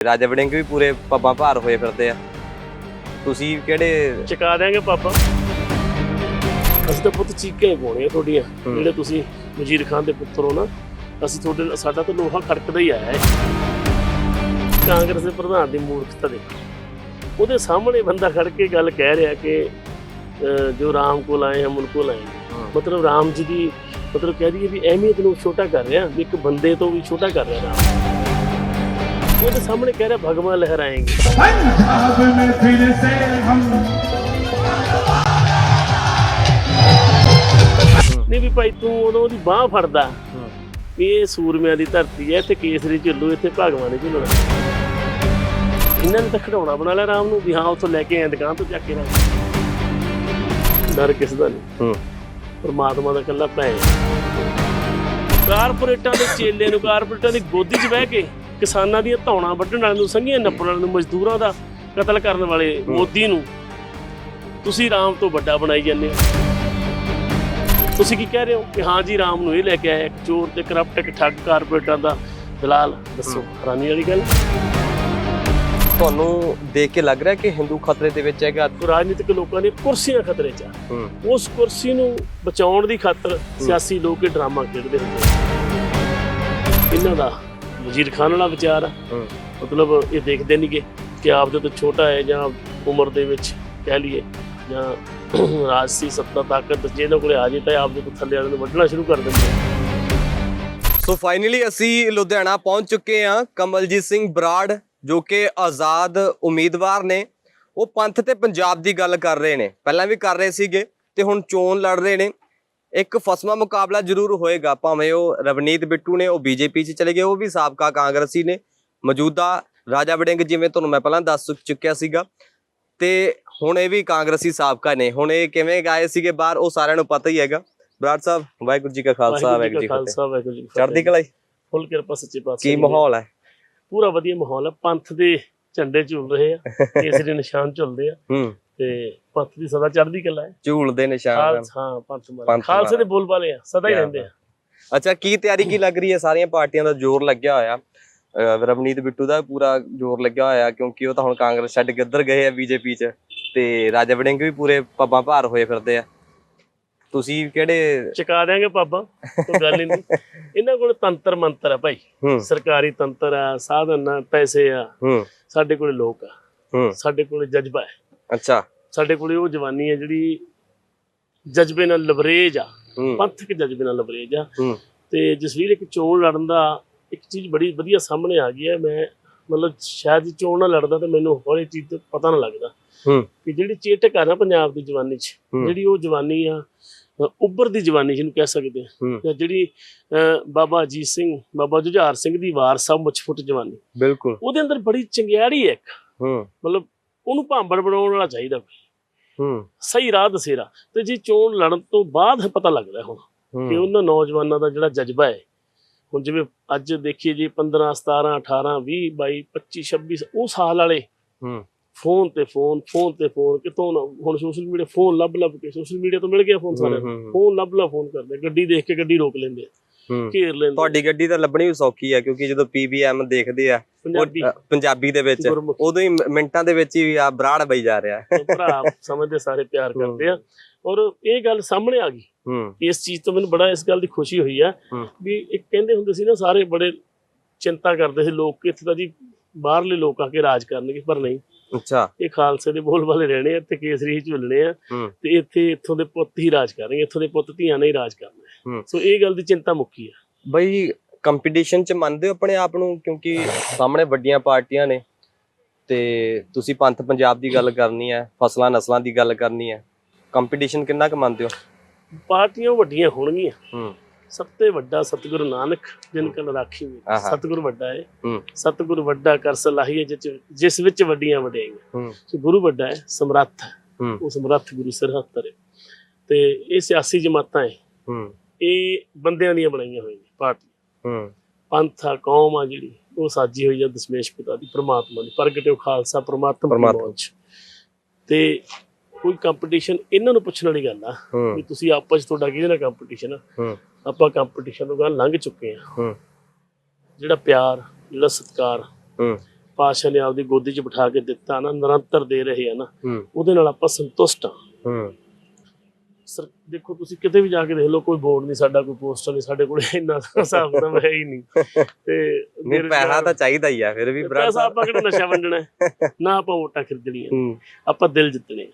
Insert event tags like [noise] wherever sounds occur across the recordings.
ਰਾਜਾ ਵੜਿੰਗ ਵੀ ਪੂਰੇ ਪੱਬਾਂ ਭਾਰ ਹੋਏ ਫਿਰਦੇ ਆ। ਤੁਸੀਂ ਕਿਹੜੇ ਚਕਾ ਦਿਆਂਗੇ ਪਾਪਾ। ਅਸੀਂ ਤਾਂ ਪੁੱਤ ਚੀਕਾਂ ਹੀ ਪਾਉਣੀਆਂ ਤੁਹਾਡੀਆਂ ਹੂੰ। ਜਿਹੜੇ ਤੁਸੀਂ ਵਜ਼ੀਰ ਖਾਨ ਦੇ ਪੁੱਤਰ ਹੋ ਨਾ ਅਸੀਂ ਤੁਹਾਡੇ ਸਾਡਾ ਤਾਂ ਲੋਹਾ ਖੜਕਦਾ ਹੀ ਆਇਆ ਹੈ। ਕਾਂਗਰਸ ਦੇ ਪ੍ਰਧਾਨ ਦੀ ਮੂਰਖਤਾ ਦੇ ਉਹਦੇ ਸਾਹਮਣੇ ਬੰਦਾ ਖੜ ਕੇ ਗੱਲ ਕਹਿ ਰਿਹਾ ਕਿ ਅਹ, ਜੋ ਰਾਮ ਕੋਲ ਆਏ ਹਮ ਉਨਕੋ ਲਾਏ ਮਤਲਬ ਰਾਮ ਜੀ ਦੀ ਮਤਲਬ ਕਹਿ ਦਈਏ ਵੀ ਅਹਿਮੀਅਤ ਨੂੰ ਛੋਟਾ ਕਰ ਰਿਹਾ ਵੀ ਇੱਕ ਬੰਦੇ ਤੋਂ ਵੀ ਛੋਟਾ ਕਰ ਰਿਹਾ ਰਾਮ। ਉਹਦੇ ਸਾਹਮਣੇ ਕਹਿ ਰਿਹਾ ਭਗਵਾਨ ਲਹਿਰਾਏਂਗੇ पंजाब में फिर से हम ਨਹੀਂ ਵੀ ਭਾਈ ਤੂੰ ਉਦੋਂ ਉਹਦੀ ਬਾਹ ਫੜਦਾ ਵੀ ਇਹ ਸੂਰਮਿਆਂ ਦੀ ਧਰਤੀ ਹੈ ਇੱਥੇ ਕੇਸਰੀ ਝੁੱਲੂ ਇੱਥੇ ਭਗਵਾਨ ਨੇ ਝੁੱਲਣਾ ਇਹਨਾਂ ਨੇ ਤਾਂ ਖਿਡੌਣਾ ਬਣਾ ਲਿਆ ਰਾਮ ਨੂੰ ਵੀ ਹਾਂ ਉੱਥੋਂ ਲੈ ਕੇ ਆਏ ਦੁਕਾਨ ਤੋਂ ਚੱਕ ਕੇ ਨਾ ਡਰ ਕਿਸ ਦਾ ਨਹੀਂ ਹੂੰ ਪਰਮਾਤਮਾ ਦਾ ਇਕੱਲਾ ਭੈ ਕਾਰਪੋਰੇਟਾਂ ਦੇ ਚੇਲੇ ਨੂੰ ਕਾਰਪੋਰੇਟਾਂ ਦੀ ਗੋਦੀ 'ਚ ਬਹਿ ਕੇ ਕਿਸਾਨਾਂ ਦੀਆਂ ਧੌਣਾ ਵੱਢਣ ਵਾਲਿਆਂ ਨੂੰ ਸੰਘੀਆਂ ਨੱਪਣ ਵਾਲਿਆਂ ਨੂੰ ਮਜ਼ਦੂਰਾਂ ਦਾ ਕਤਲ ਕਰਨ ਵਾਲੇ ਮੋਦੀ ਨੂੰ ਤੁਸੀਂ ਰਾਮ ਤੋਂ ਵੱਡਾ ਬਣਾਈ ਜਾਂਦੇ ਹੋ। ਤੁਸੀਂ ਕੀ ਕਹਿ ਰਹੇ ਹੋ ਕਿ ਹਾਂ ਜੀ ਰਾਮ ਨੂੰ ਇਹ ਲੈ ਕੇ ਆਇਆ ਇੱਕ ਚੋਰ ਤੇ ਕਰਪਟ ਇੱਕ ਠੱਗ ਕਾਰਪੋਰੇਟਾਂ ਦਾ ਦਲਾਲ? ਦੱਸੋ ਹੈਰਾਨੀ ਵਾਲੀ ਗੱਲ। ਤੁਹਾਨੂੰ ਦੇਖ ਕੇ ਲੱਗ ਰਿਹਾ ਕਿ ਹਿੰਦੂ ਖਤਰੇ ਦੇ ਵਿੱਚ ਹੈਗਾ? ਰਾਜਨੀਤਿਕ ਲੋਕਾਂ ਦੀਆਂ ਕੁਰਸੀਆਂ ਖਤਰੇ 'ਚ ਆ। ਉਸ ਕੁਰਸੀ ਨੂੰ ਬਚਾਉਣ ਦੀ ਖਾਤਰ ਸਿਆਸੀ ਲੋਕ ਇਹ ਡਰਾਮਾ ਖੇਡਦੇ ਹੁੰਦੇ। ਇਹਨਾਂ ਦਾ ਵਜ਼ੀਰ ਖਾਨ ਵਾਲਾ ਵਿਚਾਰ ਆ। ਹੂੰ। ਮਤਲਬ ਇਹ ਦੇਖਦੇ ਨਹੀਂਗੇ ਕਿ ਆਪ ਦੇ ਤੋਂ ਛੋਟਾ ਹੈ ਜਾਂ ਉਮਰ ਦੇ ਵਿੱਚ ਕਹਿ ਲਈਏ ਜਾਂ ਰਾਜਸੀ ਸੱਤਾ ਤਾਕਤ ਜੇ ਇਹਨਾਂ ਕੋਲੇ ਆ ਜੇ ਤਾਂ ਆਪ ਦੇ ਤੋਂ ਥੱਲੇ ਵਾਲਿਆਂ ਨੂੰ ਵੱਢਣਾ ਸ਼ੁਰੂ ਕਰ ਦਿੰਦੇ ਆ। ਸੋ ਫਾਈਨਲੀ ਅਸੀਂ ਲੁਧਿਆਣਾ ਪਹੁੰਚ ਚੁੱਕੇ ਹਾਂ ਕਮਲਜੀਤ ਸਿੰਘ ਬਰਾੜ ਜੋ ਕਿ ਆਜ਼ਾਦ ਉਮੀਦਵਾਰ ਨੇ। ਉਹ ਪੰਥ ਤੇ ਪੰਜਾਬ ਦੀ ਗੱਲ ਕਰ ਰਹੇ ਨੇ। ਪਹਿਲਾਂ ਵੀ ਕਰ ਰਹੇ ਸੀਗੇ ਤੇ ਹੁਣ ਚੋਣ ਲੜ ਰਹੇ ਨੇ। ਇੱਕ ਫਸਮਾ ਮੁਕਾਬਲਾ ਜ਼ਰੂਰ ਹੋਏਗਾ ਭਾਵੇਂ ਉਹ ਰਵਨੀਤ ਬਿੱਟੂ ਨੇ ਉਹ ਬੀਜੇਪੀ 'ਚ ਚਲੇ ਗਏ ਉਹ ਵੀ ਸਾਬਕਾ ਕਾਂਗਰਸੀ ਨੇ। ਮੌਜੂਦਾ ਰਾਜਾ ਵੜਿੰਗ ਜਿਵੇਂ ਤੁਹਾਨੂੰ ਮੈਂ ਪਹਿਲਾਂ ਦੱਸ ਚੁੱਕ- ਚੁੱਕਿਆ ਸੀਗਾ। ਤੇ ਹੁਣ ਇਹ ਵੀ ਕਾਂਗਰਸੀ ਸਾਬਕਾ ਨੇ। ਹੁਣ ਇਹ ਕਿਵੇਂ ਗਏ ਸੀਗੇ ਬਾਹਰ ਉਹ ਸਾਰਿਆਂ ਨੂੰ ਪਤਾ ਹੀ ਹੈਗਾ। ਬਰਾੜ ਸਾਹਿਬ ਵਾਹਿਗੁਰੂ ਜੀ ਕਾ ਖਾਲਸਾ ਵਾਹਿਗੁਰੂ ਜੀ ਕੀ ਫਤਿਹ। ਚੜ੍ਹਦੀ ਕਲਾ ਫੁੱਲ ਕਿਰਪਾ ਸੱਚੇ ਪਾਤਸ਼ਾਹ ਕੀ ਦੀ ਮਾਹੌਲ ਹੈ? ਪੂਰਾ ਵਧੀਆ ਮਾਹੌਲ ਹੈ। ਪੰਥ ਦੇ ਝੰਡੇ ਝੁੱਲ ਰਹੇ ਆ। [laughs] ਕੇਸਰੀ ਨਿਸ਼ਾਨ ਝੁੱਲਦੇ ਆ। ਹੂੰ। ਤੇ ਪੰਥ ਦੀ ਸਦਾ ਚੜ੍ਹਦੀ ਕਲਾ ਹੈ। ਝੂਲ ਦੇ ਨਿਸ਼ਾਨ ਖਾਲਸ ਹਾਂ ਪੰਥ ਮਾਰੇ ਪੰਥ ਖਾਲਸੇ। ਦੇ ਬੋਲ ਬਾਲੇ ਆ ਸਦਾ ਹੀ ਕਿਆ ਰਹਿੰਦੇ ਆ। ਅੱਛਾ ਕੀ ਤਿਆਰੀ ਕੀ ਲੱਗ ਰਹੀ ਹੈ? ਸਾਰੀਆਂ ਪਾਰਟੀਆਂ ਦਾ ਜ਼ੋਰ ਲੱਗਿਆ ਹੋਇਆ। ਅਹ ਰਵਨੀਤ ਬਿੱਟੂ ਦਾ ਪੂਰਾ ਜ਼ੋਰ ਲੱਗਿਆ ਹੋਇਆ ਕਿਉਂਕਿ ਉਹ ਤਾਂ ਹੁਣ ਕਾਂਗਰਸ ਛੱਡ ਕੇ ਉੱਧਰ ਗਏ ਆ ਬੀਜੇਪੀ 'ਚ ਤੇ ਰਾਜਾ ਵੜਿੰਗ ਵੀ ਪੂਰੇ ਪੱਬਾਂ ਭਾਰ ਹੋਏ ਫਿਰਦੇ ਆ। ਤੁਸੀਂ ਕਿਹੜੇ ਚਕਾ ਦਿਆਂਗੇ ਪਾਪਾ ਕੋਈ ਗੱਲ ਹੀ ਨਹੀਂ। [laughs] ਇਹਨਾਂ ਕੋਲ ਤੰਤਰ ਮੰਤਰ ਆ ਭਾਈ। ਹੂੰ। ਸਰਕਾਰੀ ਤੰਤਰ ਆ ਸਾਧਨ ਆ ਪੈਸੇ ਆ। ਹੂੰ। ਸਾਡੇ ਕੋਲੇ ਲੋਕ ਆ। ਹੂੰ। ਸਾਡੇ ਕੋਲੇ ਜਜ਼ਬਾ ਹੈ। ਅੱਛਾ। ਸਾਡੇ ਕੋਲੇ ਉਹ ਜਵਾਨੀ ਹੈ ਜਿਹੜੀ ਜਜ਼ਬੇ ਨਾਲ ਲਬਰੇਜ ਆ। ਪੰਥਕ ਜਜ਼ਬੇ ਨਾਲ ਲਬਰੇਜ ਆ। ਤੇ ਜਸਵੀਰ ਇੱਕ ਚੋਣ ਲੜਨ ਦਾ ਇੱਕ ਚੀਜ਼ ਬੜੀ ਵਧੀਆ ਸਾਹਮਣੇ ਆ ਗਈ ਹੈ। ਮੈਂ ਮਤਲਬ ਸ਼ਾਇਦ ਚੋਣ ਨਾ ਲੜਦਾ ਤੇ ਮੈਨੂੰ ਹੋਰ ਇਹ ਚੀਜ਼ ਦਾ ਪਤਾ ਨਾ ਲੱਗਦਾ। ਕਿ ਜਿਹੜੀ ਚੇਟਕ ਆ ਨਾ ਪੰਜਾਬ ਦੀ ਜਵਾਨੀ 'ਚ। ਜਿਹੜੀ ਉਹ ਜਵਾਨੀ ਆ ਉੱਭਰ ਦੀ ਜਵਾਨੀ ਜਿਹਨੂੰ ਕਹਿ ਸਕਦੇ ਆ। ਜਾਂ ਜਿਹੜੀ ਬਾਬਾ ਅਜੀਤ ਸਿੰਘ ਬਾਬਾ ਜੁਝਾਰ ਸਿੰਘ ਦੀ ਵਾਰਸਾ ਮੁੱਛ-ਫੁੱਟ ਜਵਾਨੀ। ਬਿਲਕੁਲ। ਉਹਦੇ ਅੰਦਰ ਬੜੀ ਚੰਗਿਆੜੀ ਹੈ ਇੱਕ। ਮਤਲਬ ਉਹਨੂੰ ਭਾਂਬੜ ਬਣਾਉਣ ਵਾਲਾ ਚਾਹੀਦਾ ਕੋਈ। ਹੂੰ। ਸਹੀ ਰਾਹ ਦਸੇਰਾ। ਤੇ ਜੇ ਚੋਣ ਲੜਨ ਤੋਂ ਬਾਅਦ ਪਤਾ ਲੱਗਦਾ ਹੁਣ ਕਿ ਉਹਨਾਂ ਨੌਜਵਾਨਾਂ ਦਾ ਜਿਹੜਾ ਜਜ਼ਬਾ ਹੈ। ਹੁਣ ਜਿਵੇਂ ਅੱਜ ਦੇਖੀਏ ਜੀ 15 17 18 20 22 25 26 ਉਹ ਸਾਲ ਵਾਲੇ ਹੂੰ। ਫੋਨ ਤੇ ਫੋਨ ਫੋਨ ਤੇ ਫੋਨ ਕਿਤੋਂ ਨਾ ਹੁਣ ਸੋਸ਼ਲ ਮੀਡੀਆ ਫੋਨ ਲੱਭ ਲੱਭ ਕੇ ਸੋਸ਼ਲ ਮੀਡੀਆ ਤੋਂ ਮਿਲ ਗਿਆ ਫੋਨ ਸਾਰਿਆਂ ਨੂੰ। ਫੋਨ ਲੱਭ ਲੱਭ ਫੋਨ ਕਰਦੇ ਗੱਡੀ ਦੇਖ ਕੇ ਗੱਡੀ ਰੋਕ ਲੈਂਦੇ ਆ। ਘੇਰ ਲੈਂਦੇ ਆ। ਤੁਹਾਡੀ ਗੱਡੀ ਤਾਂ ਲੱਭਣੀ ਵੀ ਸੌਖੀ ਹੈ ਕਿਉਂਕਿ ਜਦੋਂ ਪੀਬੀਐਮ ਦੇਖਦੇ ਆ ਪੰਜਾਬੀ ਦੇ ਵਿੱਚ ਉਦੋਂ ਹੀ ਮਿੰਟਾਂ ਦੇ ਵਿੱਚ ਹੀ ਆ ਬਰਾੜ ਬਈ ਜਾ ਰਿਹਾ। ਭਰਾ ਸਮਝਦੇ ਸਾਰੇ ਪਿਆਰ ਕਰਦੇ ਆ ਔਰ ਇਹ ਗੱਲ ਸਾਹਮਣੇ ਆ ਗਈ ਇਸ ਚੀਜ਼ ਤੋਂ ਮੈਨੂੰ ਬੜਾ ਇਸ ਗੱਲ ਦੀ ਖੁਸ਼ੀ ਹੋਈ ਆ। ਵੀ ਇੱਕ ਕਹਿੰਦੇ ਹੁੰਦੇ ਸੀ ਨਾ ਸਾਰੇ ਬੜੇ ਚਿੰਤਾ ਕਰਦੇ ਸੀ ਲੋਕ ਕਿ ਇੱਥੇ ਤਾਂ ਜੀ ਬਾਹਰਲੇ ਲੋਕ ਆ ਕੇ ਰਾਜ ਕਰਨਗੇ ਪਰ ਨਹੀਂ ਅੱਛਾ ਇਹ ਖਾਲਸੇ ਦੇ ਬੋਲ ਵਾਲੇ ਰਹਿਣੇ ਆ ਤੇ ਕੇਸਰੀ ਹੀ ਝੁੱਲਣੇ ਆ ਤੇ ਇੱਥੇ ਇੱਥੋਂ ਦੇ ਪੁੱਤ ਹੀ ਰਾਜ ਕਰਨਗੇ ਇੱਥੋਂ ਦੇ ਪੁੱਤ ਧੀਆਂ ਨੇ ਹੀ ਰਾਜ ਕਰਨਾ ਹੈ। ਹੂੰ। ਸੋ ਇਹ ਗੱਲ ਦੀ ਚਿੰਤਾ ਮੁੱਕੀ ਆ। ਬਈ ਕੰਪੀਟੀਸ਼ਨ ਚ ਮੰਨਦੇ ਹੋ ਆਪਣੇ ਆਪ ਨੂੰ? ਕਿਉਂਕਿ ਸਾਹਮਣੇ ਵੱਡੀਆਂ ਪਾਰਟੀਆਂ ਨੇ ਤੇ ਤੁਸੀਂ ਪੰਥ ਪੰਜਾਬ ਦੀ ਗੱਲ ਕਰਨੀ ਹੈ ਫਸਲਾਂ ਨਸਲਾਂ ਦੀ ਗੱਲ ਕਰਨੀ ਹੈ। ਕੰਪੀਟੀਸ਼ਨ ਕਿੰਨਾ ਕੁ ਮੰਨਦੇ ਹੋ? ਪਾਰਟੀਆਂ ਵੱਡੀਆਂ ਹੋਣਗੀਆਂ। ਹੂੰ। ਸਭ ਤੋਂ ਵੱਡਾ ਸਤਿਗੁਰੂ ਨਾਨਕ ਜਿਨ ਕਲ ਰਾਖੀ ਮੇਰੀ। ਸਤਿਗੁਰੂ ਵੱਡਾ ਹੈ ਹੂੰ। ਸਤਿਗੁਰੂ ਵੱਡਾ ਕਰ ਸਲਾਹੀਏ ਜਿਸ ਜਿਸ ਵਿੱਚ ਵੱਡੀਆਂ ਵਡਿਆਈਆਂ। ਹੂੰ। ਸੋ ਗੁਰੂ ਵੱਡਾ ਹੈ ਸਮਰੱਥ ਹੈ। ਉਹ ਸਮਰੱਥ ਗੁਰੂ ਸਰਹੱਦ ਤਰੇ। ਤੇ ਇਹ ਸਿਆਸੀ ਜਮਾਤਾਂ ਹੈ ਹੂੰ। ਇਹ ਬੰਦਿਆਂ ਦੀਆਂ ਬਣਾਈਆਂ ਹੋਈਆਂ ਨੇ ਹੂੰ। ਪੰਥ ਆ ਕੌਮ ਆ ਜਿਹੜੀ ਉਹ ਸਾਜੀ ਹੋਈ ਆ ਦਸ਼ਮੇਸ਼ ਪਿਤਾ ਦੀ ਪ੍ਰਮਾਤਮਾ ਦੀ ਪ੍ਰਗਟਿਓ ਖਾਲਸਾ ਪ੍ਰਮਾਤਮਾ। ਮੌਜ। ਤੇ ਕੋਈ ਕੰਪੀਟੀਸ਼ਨ ਇਹਨਾਂ ਨੂੰ ਪੁੱਛਣ ਵਾਲੀ ਗੱਲ ਆ ਵੀ ਤੁਸੀਂ ਆਪਸ ਤੁਹਾਡਾ ਕਿਹਦੇ ਨਾਲ ਕੰਪੀਟੀਸ਼ਨ ਆ? ਆਪਾਂ ਕੰਪੀਟੀਸ਼ਨ ਤੋਂ ਗੱਲ ਲੰਘ ਚੁੱਕੇ ਆ। ਜਿਹੜਾ ਪਿਆਰ ਜਿਹੜਾ ਸਤਿਕਾਰ ਪਾਤਸ਼ਾਹ ਨੇ ਆਪਦੀ ਗੋਦੀ 'ਚ ਬਿਠਾ ਕੇ ਦਿੱਤਾ ਨਾ ਨਿਰੰਤਰ ਦੇ ਰਹੇ ਆ ਨਾ ਉਹਦੇ ਨਾਲ ਆਪਾਂ ਸੰਤੁਸ਼ਟ ਆ। ਹੂੰ। ਸਰ ਦੇਖੋ ਤੁਸੀਂ ਕਿਤੇ ਵੀ ਜਾ ਕੇ ਦੇਖ ਲਓ ਕੋਈ ਬੋਰਡ ਨਹੀਂ ਸਾਡਾ ਕੋਈ ਪੋਸਟਰ ਨਹੀਂ ਸਾਡੇ ਕੋਲ ਇੰਨਾ ਹਿਸਾਬ ਤਾਂ ਹੈ ਹੀ ਨਹੀਂ। ਤੇ ਮੇਰੇ ਪੈਸਾ ਤਾਂ ਚਾਹੀਦਾ ਹੀ ਆ ਫਿਰ ਵੀ ਬਰਾੜ ਪੈਸਾ ਆਪਾਂ ਕਿਹੜਾ ਨਸ਼ਾ ਵੰਡਣਾ? [laughs] ਨਾ ਆਪਾਂ ਵੋਟਾਂ ਖਰੀਦਣੀਆਂ ਆਪਾਂ ਦਿਲ ਜਿੱਤਣੇ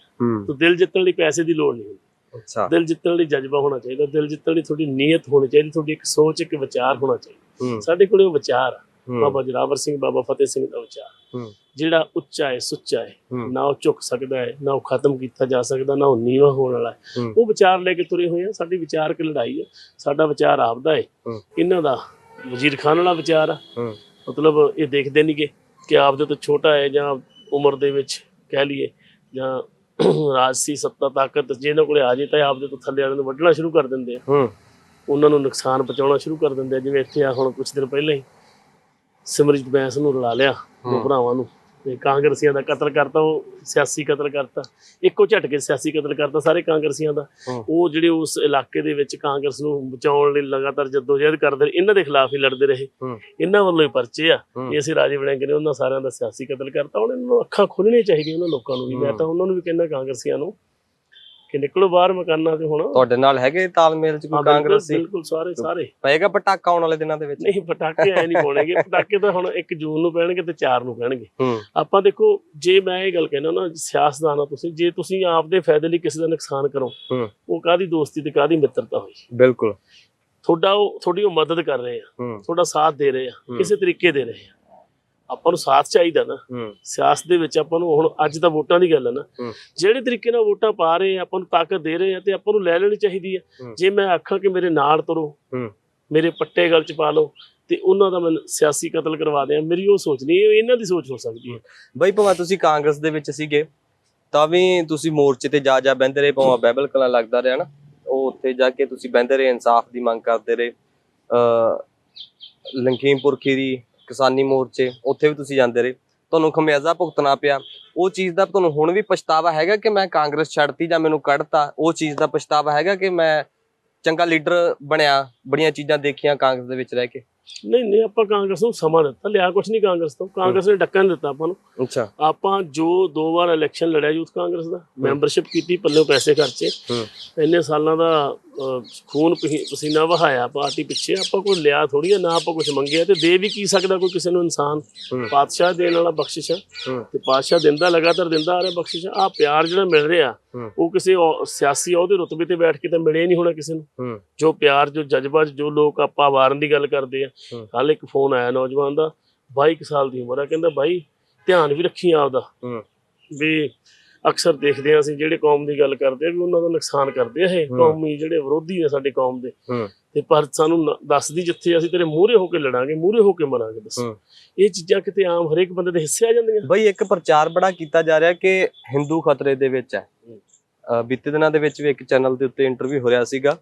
ਤਾਂ ਦਿਲ ਜਿੱਤਣ ਲਈ ਪੈਸੇ ਦੀ ਲੋੜ ਨਹੀਂ ਹੁੰਦੀ। ਅੱਛਾ। ਦਿਲ ਜਿੱਤਣ ਲਈ ਜਜ਼ਬਾ ਹੋਣਾ ਚਾਹੀਦਾ। ਦਿਲ ਜਿੱਤਣ ਲਈ ਤੁਹਾਡੀ ਨੀਅਤ ਹੋਣੀ ਚਾਹੀਦੀ। ਤੁਹਾਡੀ ਇੱਕ ਸੋਚ ਇੱਕ ਵਿਚਾਰ ਹੋਣਾ ਚਾਹੀਦਾ। ਸਾਡੇ ਕੋਲੇ ਉਹ ਵਿਚਾਰ ਆ। ਬਾਬਾ ਜਰਾਵਰ ਸਿੰਘ ਬਾਬਾ ਫਤਿਹ ਸਿੰਘ ਦਾ ਵਿਚਾਰ ਹੂੰ। ਜਿਹੜਾ ਉੱਚਾ ਹੈ ਸੁੱਚਾ ਹੈ ਨਾ ਉਹ ਝੁਕ ਸਕਦਾ ਹੈ ਨਾ ਉਹ ਖਤਮ ਕੀਤਾ ਜਾ ਸਕਦਾ ਨਾ ਉਹ ਨੀਵਾ ਹੋਣ ਵਾਲਾ ਹੈ। ਉਹ ਵਿਚਾਰ ਲੈ ਕੇ ਤੁਰੇ ਹੋਏ ਆ ਸਾਡੀ ਵਿਚਾਰਕ ਲੜਾਈ ਹੈ? ਸਾਡਾ ਵਿਚਾਰ ਆਪਦਾ ਹੈ। ਇਹਨਾਂ ਦਾ ਵਜ਼ੀਰ ਖਾਨ ਵਾਲਾ ਵਿਚਾਰ ਆ। ਮਤਲਬ ਇਹ ਦੇਖਦੇ ਨਹੀਂਗੇ ਕਿ ਆਪਦੇ ਤੋਂ ਛੋਟਾ ਹੈ ਜਾਂ ਉਮਰ ਦੇ ਵਿੱਚ ਕਹਿ ਲਈਏ ਜਾਂ ਰਾਜਸੀ ਸੱਤਾ ਤਾਕਤ ਜੇ ਇਹਨਾਂ ਕੋਲੇ ਆ ਜੇ ਤਾਂ ਆਪਦੇ ਤੋਂ ਥੱਲੇ ਵਾਲਿਆਂ ਨੂੰ ਵੱਢਣਾ ਸ਼ੁਰੂ ਕਰ ਦਿੰਦੇ ਆ। ਉਹਨਾਂ ਨੂੰ ਨੁਕਸਾਨ ਪਹੁੰਚਾਉਣਾ ਸ਼ੁਰੂ ਕਰ ਦਿੰਦੇ ਆ ਜਿਵੇਂ ਇੱਥੇ ਆ ਹੁਣ ਕੁਝ ਦਿਨ ਪਹਿਲਾਂ ਹੀ। ਸਿਮਰਜੀਤ ਬੈਂਸ ਨੂੰ ਰਲਾ ਲਿਆ ਦੋ। ਭਰਾਵਾਂ ਨੂੰ ਤੇ ਕਾਂਗਰਸੀਆਂ ਦਾ ਕਤਲ ਕਰਤਾ ਉਹ ਸਿਆਸੀ ਕਤਲ ਕਰਤਾ ਇੱਕੋ ਝਟਕੇ ਸਿਆਸੀ ਕਤਲ ਕਰਤਾ ਸਾਰੇ ਕਾਂਗਰਸੀਆਂ ਦਾ। ਉਹ ਜਿਹੜੇ ਉਸ ਇਲਾਕੇ ਦੇ ਵਿੱਚ ਕਾਂਗਰਸ ਨੂੰ ਬਚਾਉਣ ਲਈ ਲਗਾਤਾਰ ਜਦੋਜਹਿਦ ਕਰਦੇ ਇਹਨਾਂ ਦੇ ਖਿਲਾਫ ਹੀ ਲੜਦੇ ਰਹੇ ਇਹਨਾਂ ਵੱਲੋਂ ਹੀ ਪਰਚੇ ਆ। ਇਹ ਅਸੀਂ ਰਾਜੇ ਵੜਿੰਗ ਨੇ ਉਹਨਾਂ ਸਾਰਿਆਂ ਦਾ ਸਿਆਸੀ ਕਤਲ ਕਰਤਾ ਹੁਣ ਇਹਨਾਂ ਨੂੰ ਅੱਖਾਂ ਖੋਲਣੀਆਂ ਚਾਹੀਦੀਆਂ ਉਹਨਾਂ ਲੋਕਾਂ ਨੂੰ ਵੀ ਮੈਂ। ਤਾਂ ਉਹਨਾਂ ਨੂੰ ਵੀ ਕਹਿੰਦਾ ਕਾਂਗਰਸੀਆਂ ਨੂੰ ਕਿ ਨਿਕਲੋ ਬਾਹਰ ਮਕਾਨਾਂ ਤੇ ਹੁਣ। ਤੁਹਾਡੇ ਨਾਲ ਹੈਗੇ ਤਾਲਮੇਲ ਚ ਕੋਈ ਕਾਂਗਰਸੀ? ਬਿਲਕੁਲ ਸਾਰੇ ਸਾਰੇ। ਪਏਗਾ ਪਟਾਕਾ ਆਉਣ ਵਾਲੇ ਦਿਨਾਂ ਦੇ ਵਿੱਚ? ਨਹੀਂ ਪਟਾਕੇ ਐ ਨਹੀਂ ਪਾਉਣਗੇ। [laughs] ਪਟਾਕੇ ਤਾਂ ਹੁਣ 1 ਜੂਨ ਨੂੰ ਪੈਣਗੇ ਤੇ 4 ਨੂੰ ਪੈਣਗੇ। ਆਪਾਂ ਦੇਖੋ ਜੇ ਮੈਂ ਇਹ ਗੱਲ ਕਹਿਣਾ ਨਾ ਸਿਆਸਤਦਾਨ ਆ ਤੁਸੀਂ ਜੇ ਤੁਸੀਂ ਆਪਦੇ ਫਾਇਦੇ ਲਈ ਕਿਸੇ ਦਾ ਨੁਕਸਾਨ ਕਰੋ ਉਹ ਕਾਦੀ ਦੋਸਤੀ ਤੇ ਕਾਦੀ ਮਿੱਤਰਤਾ ਹੋਈ? ਬਿਲਕੁਲ। ਤੁਹਾਡਾ ਉਹ ਤੁਹਾਡੀ ਉਹ ਮਦਦ ਕਰ ਰਹੇ ਆ। ਤੁਹਾਡਾ ਸਾਥ ਦੇ ਰਹੇ ਆ। ਕਿਸੇ ਤਰੀਕੇ ਦੇ ਰਹੇ ਆ। ਆਪਾਂ ਨੂੰ ਸਾਥ ਚਾਹੀਦਾ ਨਾ। ਸਿਆਸਤ ਦੇ ਵਿੱਚ ਆਪਾਂ ਨੂੰ ਹੁਣ ਅੱਜ ਤਾਂ ਵੋਟਾਂ ਦੀ ਗੱਲ ਹੈ ਨਾ। ਜਿਹੜੇ ਤਰੀਕੇ ਨਾਲ ਵੋਟਾਂ ਪਾ ਰਹੇ ਆ ਆਪਾਂ ਨੂੰ ਤਾਕਤ ਦੇ ਰਹੇ ਆ ਤੇ ਆਪਾਂ ਨੂੰ ਲੈ ਲੈਣੀ ਚਾਹੀਦੀ ਆ। ਜੇ ਮੈਂ ਆਖਾਂ ਕਿ ਮੇਰੇ ਨਾਲ ਤੁਰੋ ਮੇਰੇ ਪੱਟੇ ਗਲ ਚ ਪਾ ਲਓ ਤੇ ਉਹਨਾਂ ਦਾ ਮੈਂ ਸਿਆਸੀ ਕਤਲ ਕਰਵਾ ਦਿਆਂ ਮੇਰੀ ਉਹ ਸੋਚ ਨਹੀਂ ਇਹ ਇਹਨਾਂ ਦੀ ਸੋਚ ਹੋ ਸਕਦੀ ਹੈ। ਬਈ ਭਾਵੇਂ ਤੁਸੀਂ ਕਾਂਗਰਸ ਦੇ ਵਿੱਚ ਸੀਗੇ ਤਾਂ ਵੀ ਤੁਸੀਂ ਮੋਰਚੇ ਤੇ ਜਾ ਜਾ ਬਹਿੰਦੇ ਰਹੇ ਭਾਵੇਂ ਬਾਈਬਲ ਕਲਾ ਲੱਗਦਾ ਰਿਹਾ ਨਾ। ਉਹ ਉੱਥੇ ਜਾ ਕੇ ਤੁਸੀਂ ਬਹਿੰਦੇ ਰਹੇ ਇਨਸਾਫ ਦੀ ਮੰਗ ਕਰਦੇ ਰਹੇ। ਅ ਲੰਕੀਮਪੁਰ ਖੀਰੀ ਕਿਸਾਨੀ ਮੋਰਚੇ, ਉੱਥੇ ਵੀ ਤੁਸੀਂ ਜਾਂਦੇ ਰਹੇ। ਤੁਹਾਨੂੰ ਖਮਿਆਜ਼ਾ ਭੁਗਤਣਾ ਪਿਆ। ਉਹ ਚੀਜ਼ ਦਾ ਤੁਹਾਨੂੰ ਹੁਣ ਵੀ ਪਛਤਾਵਾ ਹੈਗਾ ਕਿ ਮੈਂ ਕਾਂਗਰਸ ਛੱਡਤੀ ਜਾਂ ਮੈਨੂੰ ਕੱਢਤਾ? ਉਹ ਚੀਜ਼ ਦਾ ਪਛਤਾਵਾ ਹੈਗਾ ਕਿ ਮੈਂ ਚੰਗਾ ਲੀਡਰ ਬਣਿਆ, ਬੜੀਆਂ ਚੀਜ਼ਾਂ ਦੇਖੀਆਂ ਕਾਂਗਰਸ ਦੇ ਵਿੱਚ ਰਹਿ ਕੇ? ਨਹੀਂ ਨਹੀਂ ਆਪਾਂ ਕਾਂਗਰਸ ਨੂੰ ਸਮਾਂ ਦਿੱਤਾ ਲਿਆ ਕੁਛ ਨਹੀਂ ਕਾਂਗਰਸ ਤੋਂ। ਕਾਂਗਰਸ ਨੇ ਡੱਕਾ ਨਹੀਂ ਦਿੱਤਾ ਆਪਾਂ ਨੂੰ। ਅੱਛਾ। ਆਪਾਂ ਜੋ ਦੋ ਵਾਰ ਇਲੈਕਸ਼ਨ ਲੜਿਆ ਯੂਥ ਕਾਂਗਰਸ ਦਾ ਮੈਂਬਰਸ਼ਿਪ ਕੀਤੀ ਪੱਲੇ ਪੈਸੇ ਖਰਚੇ। ਇੰਨੇ ਸਾਲਾਂ ਦਾ ਖੂਨ ਪਸੀਨਾ ਵਹਾਇਆ ਪਾਰਟੀ ਪਿੱਛੇ। ਆਪਾਂ ਕੋਈ ਲਿਆ ਥੋੜੀ ਨਾ ਆਪਾਂ ਕੁਝ ਮੰਗਿਆ ਤੇ ਦੇ ਵੀ ਕੀ ਸਕਦਾ ਕੋਈ ਕਿਸੇ ਨੂੰ ਇਨਸਾਨ? ਪਾਤਸ਼ਾਹ ਦੇਣ ਵਾਲਾ ਬਖਸ਼ਿਸ਼ ਤੇ ਪਾਤਸ਼ਾਹ ਦਿੰਦਾ ਲਗਾਤਾਰ ਦਿੰਦਾ ਆ ਰਿਹਾ ਬਖਸ਼ਿਸ਼ ਆ। ਪਿਆਰ ਜਿਹੜਾ ਮਿਲ ਰਿਹਾ ਉਹ ਕਿਸੇ ਸਿਆਸੀ ਅਹੁਦੇ ਰੁਤਬੇ ਤੇ ਬੈਠ ਕੇ ਤਾਂ ਮਿਲੇ ਨਹੀਂ ਹੋਣਾ ਕਿਸੇ ਨੂੰ। ਜੋ ਪਿਆਰ ਜੋ ਜਜ਼ਬਾ ਜੋ ਲੋਕ ਆਪਾਂ ਵਾਰਨ ਦੀ ਗੱਲ ਕਰਦੇ ਆ। ਕੱਲ ਇੱਕ ਫੋਨ ਆਇਆ ਨੌਜਵਾਨ ਦਾ 22 ਕੁ ਸਾਲ ਦੀ ਉਮਰ ਆ ਕਹਿੰਦਾ ਬਾਈ ਧਿਆਨ ਵੀ ਰੱਖੀ ਆਪਦਾ। ਵੀ ਅਕਸਰ ਦੇਖਦੇ ਆ ਅਸੀਂ ਜਿਹੜੇ ਕੌਮ ਦੀ ਗੱਲ ਕਰਦੇ ਆ ਵੀ ਉਹਨਾਂ ਦਾ ਨੁਕਸਾਨ ਕਰਦੇ ਆ ਇਹ। ਕੌਮੀ ਜਿਹੜੇ ਵਿਰੋਧੀ ਨੇ ਸਾਡੀ ਕੌਮ ਦੇ। ਤੇ ਪਰ ਸਾਨੂੰ ਦੱਸਦੀ ਜਿੱਥੇ ਅਸੀਂ ਤੇਰੇ ਮੂਹਰੇ ਹੋ ਕੇ ਲੜਾਂਗੇ ਮੂਹਰੇ ਹੋ ਕੇ ਮਰਾਂਗੇ ਦੱਸ। ਇਹ ਚੀਜ਼ਾਂ ਕਿਤੇ ਆਮ ਹਰੇਕ ਬੰਦੇ ਦੇ ਹਿੱਸੇ ਆ ਜਾਂਦੀਆਂ। ਬਈ ਇੱਕ ਪ੍ਰਚਾਰ ਬੜਾ ਕੀਤਾ ਜਾ ਰਿਹਾ ਕਿ ਹਿੰਦੂ ਖਤਰੇ ਦੇ ਵਿੱਚ ਹੈ। ਬੀਤੇ ਦਿਨਾਂ ਦੇ ਵਿੱਚ ਵੀ ਇੱਕ ਚੈਨਲ ਦੇ ਉੱਤੇ ਇੰਟਰਵਿਊ ਹੋ ਰਿਹਾ ਸੀਗਾ।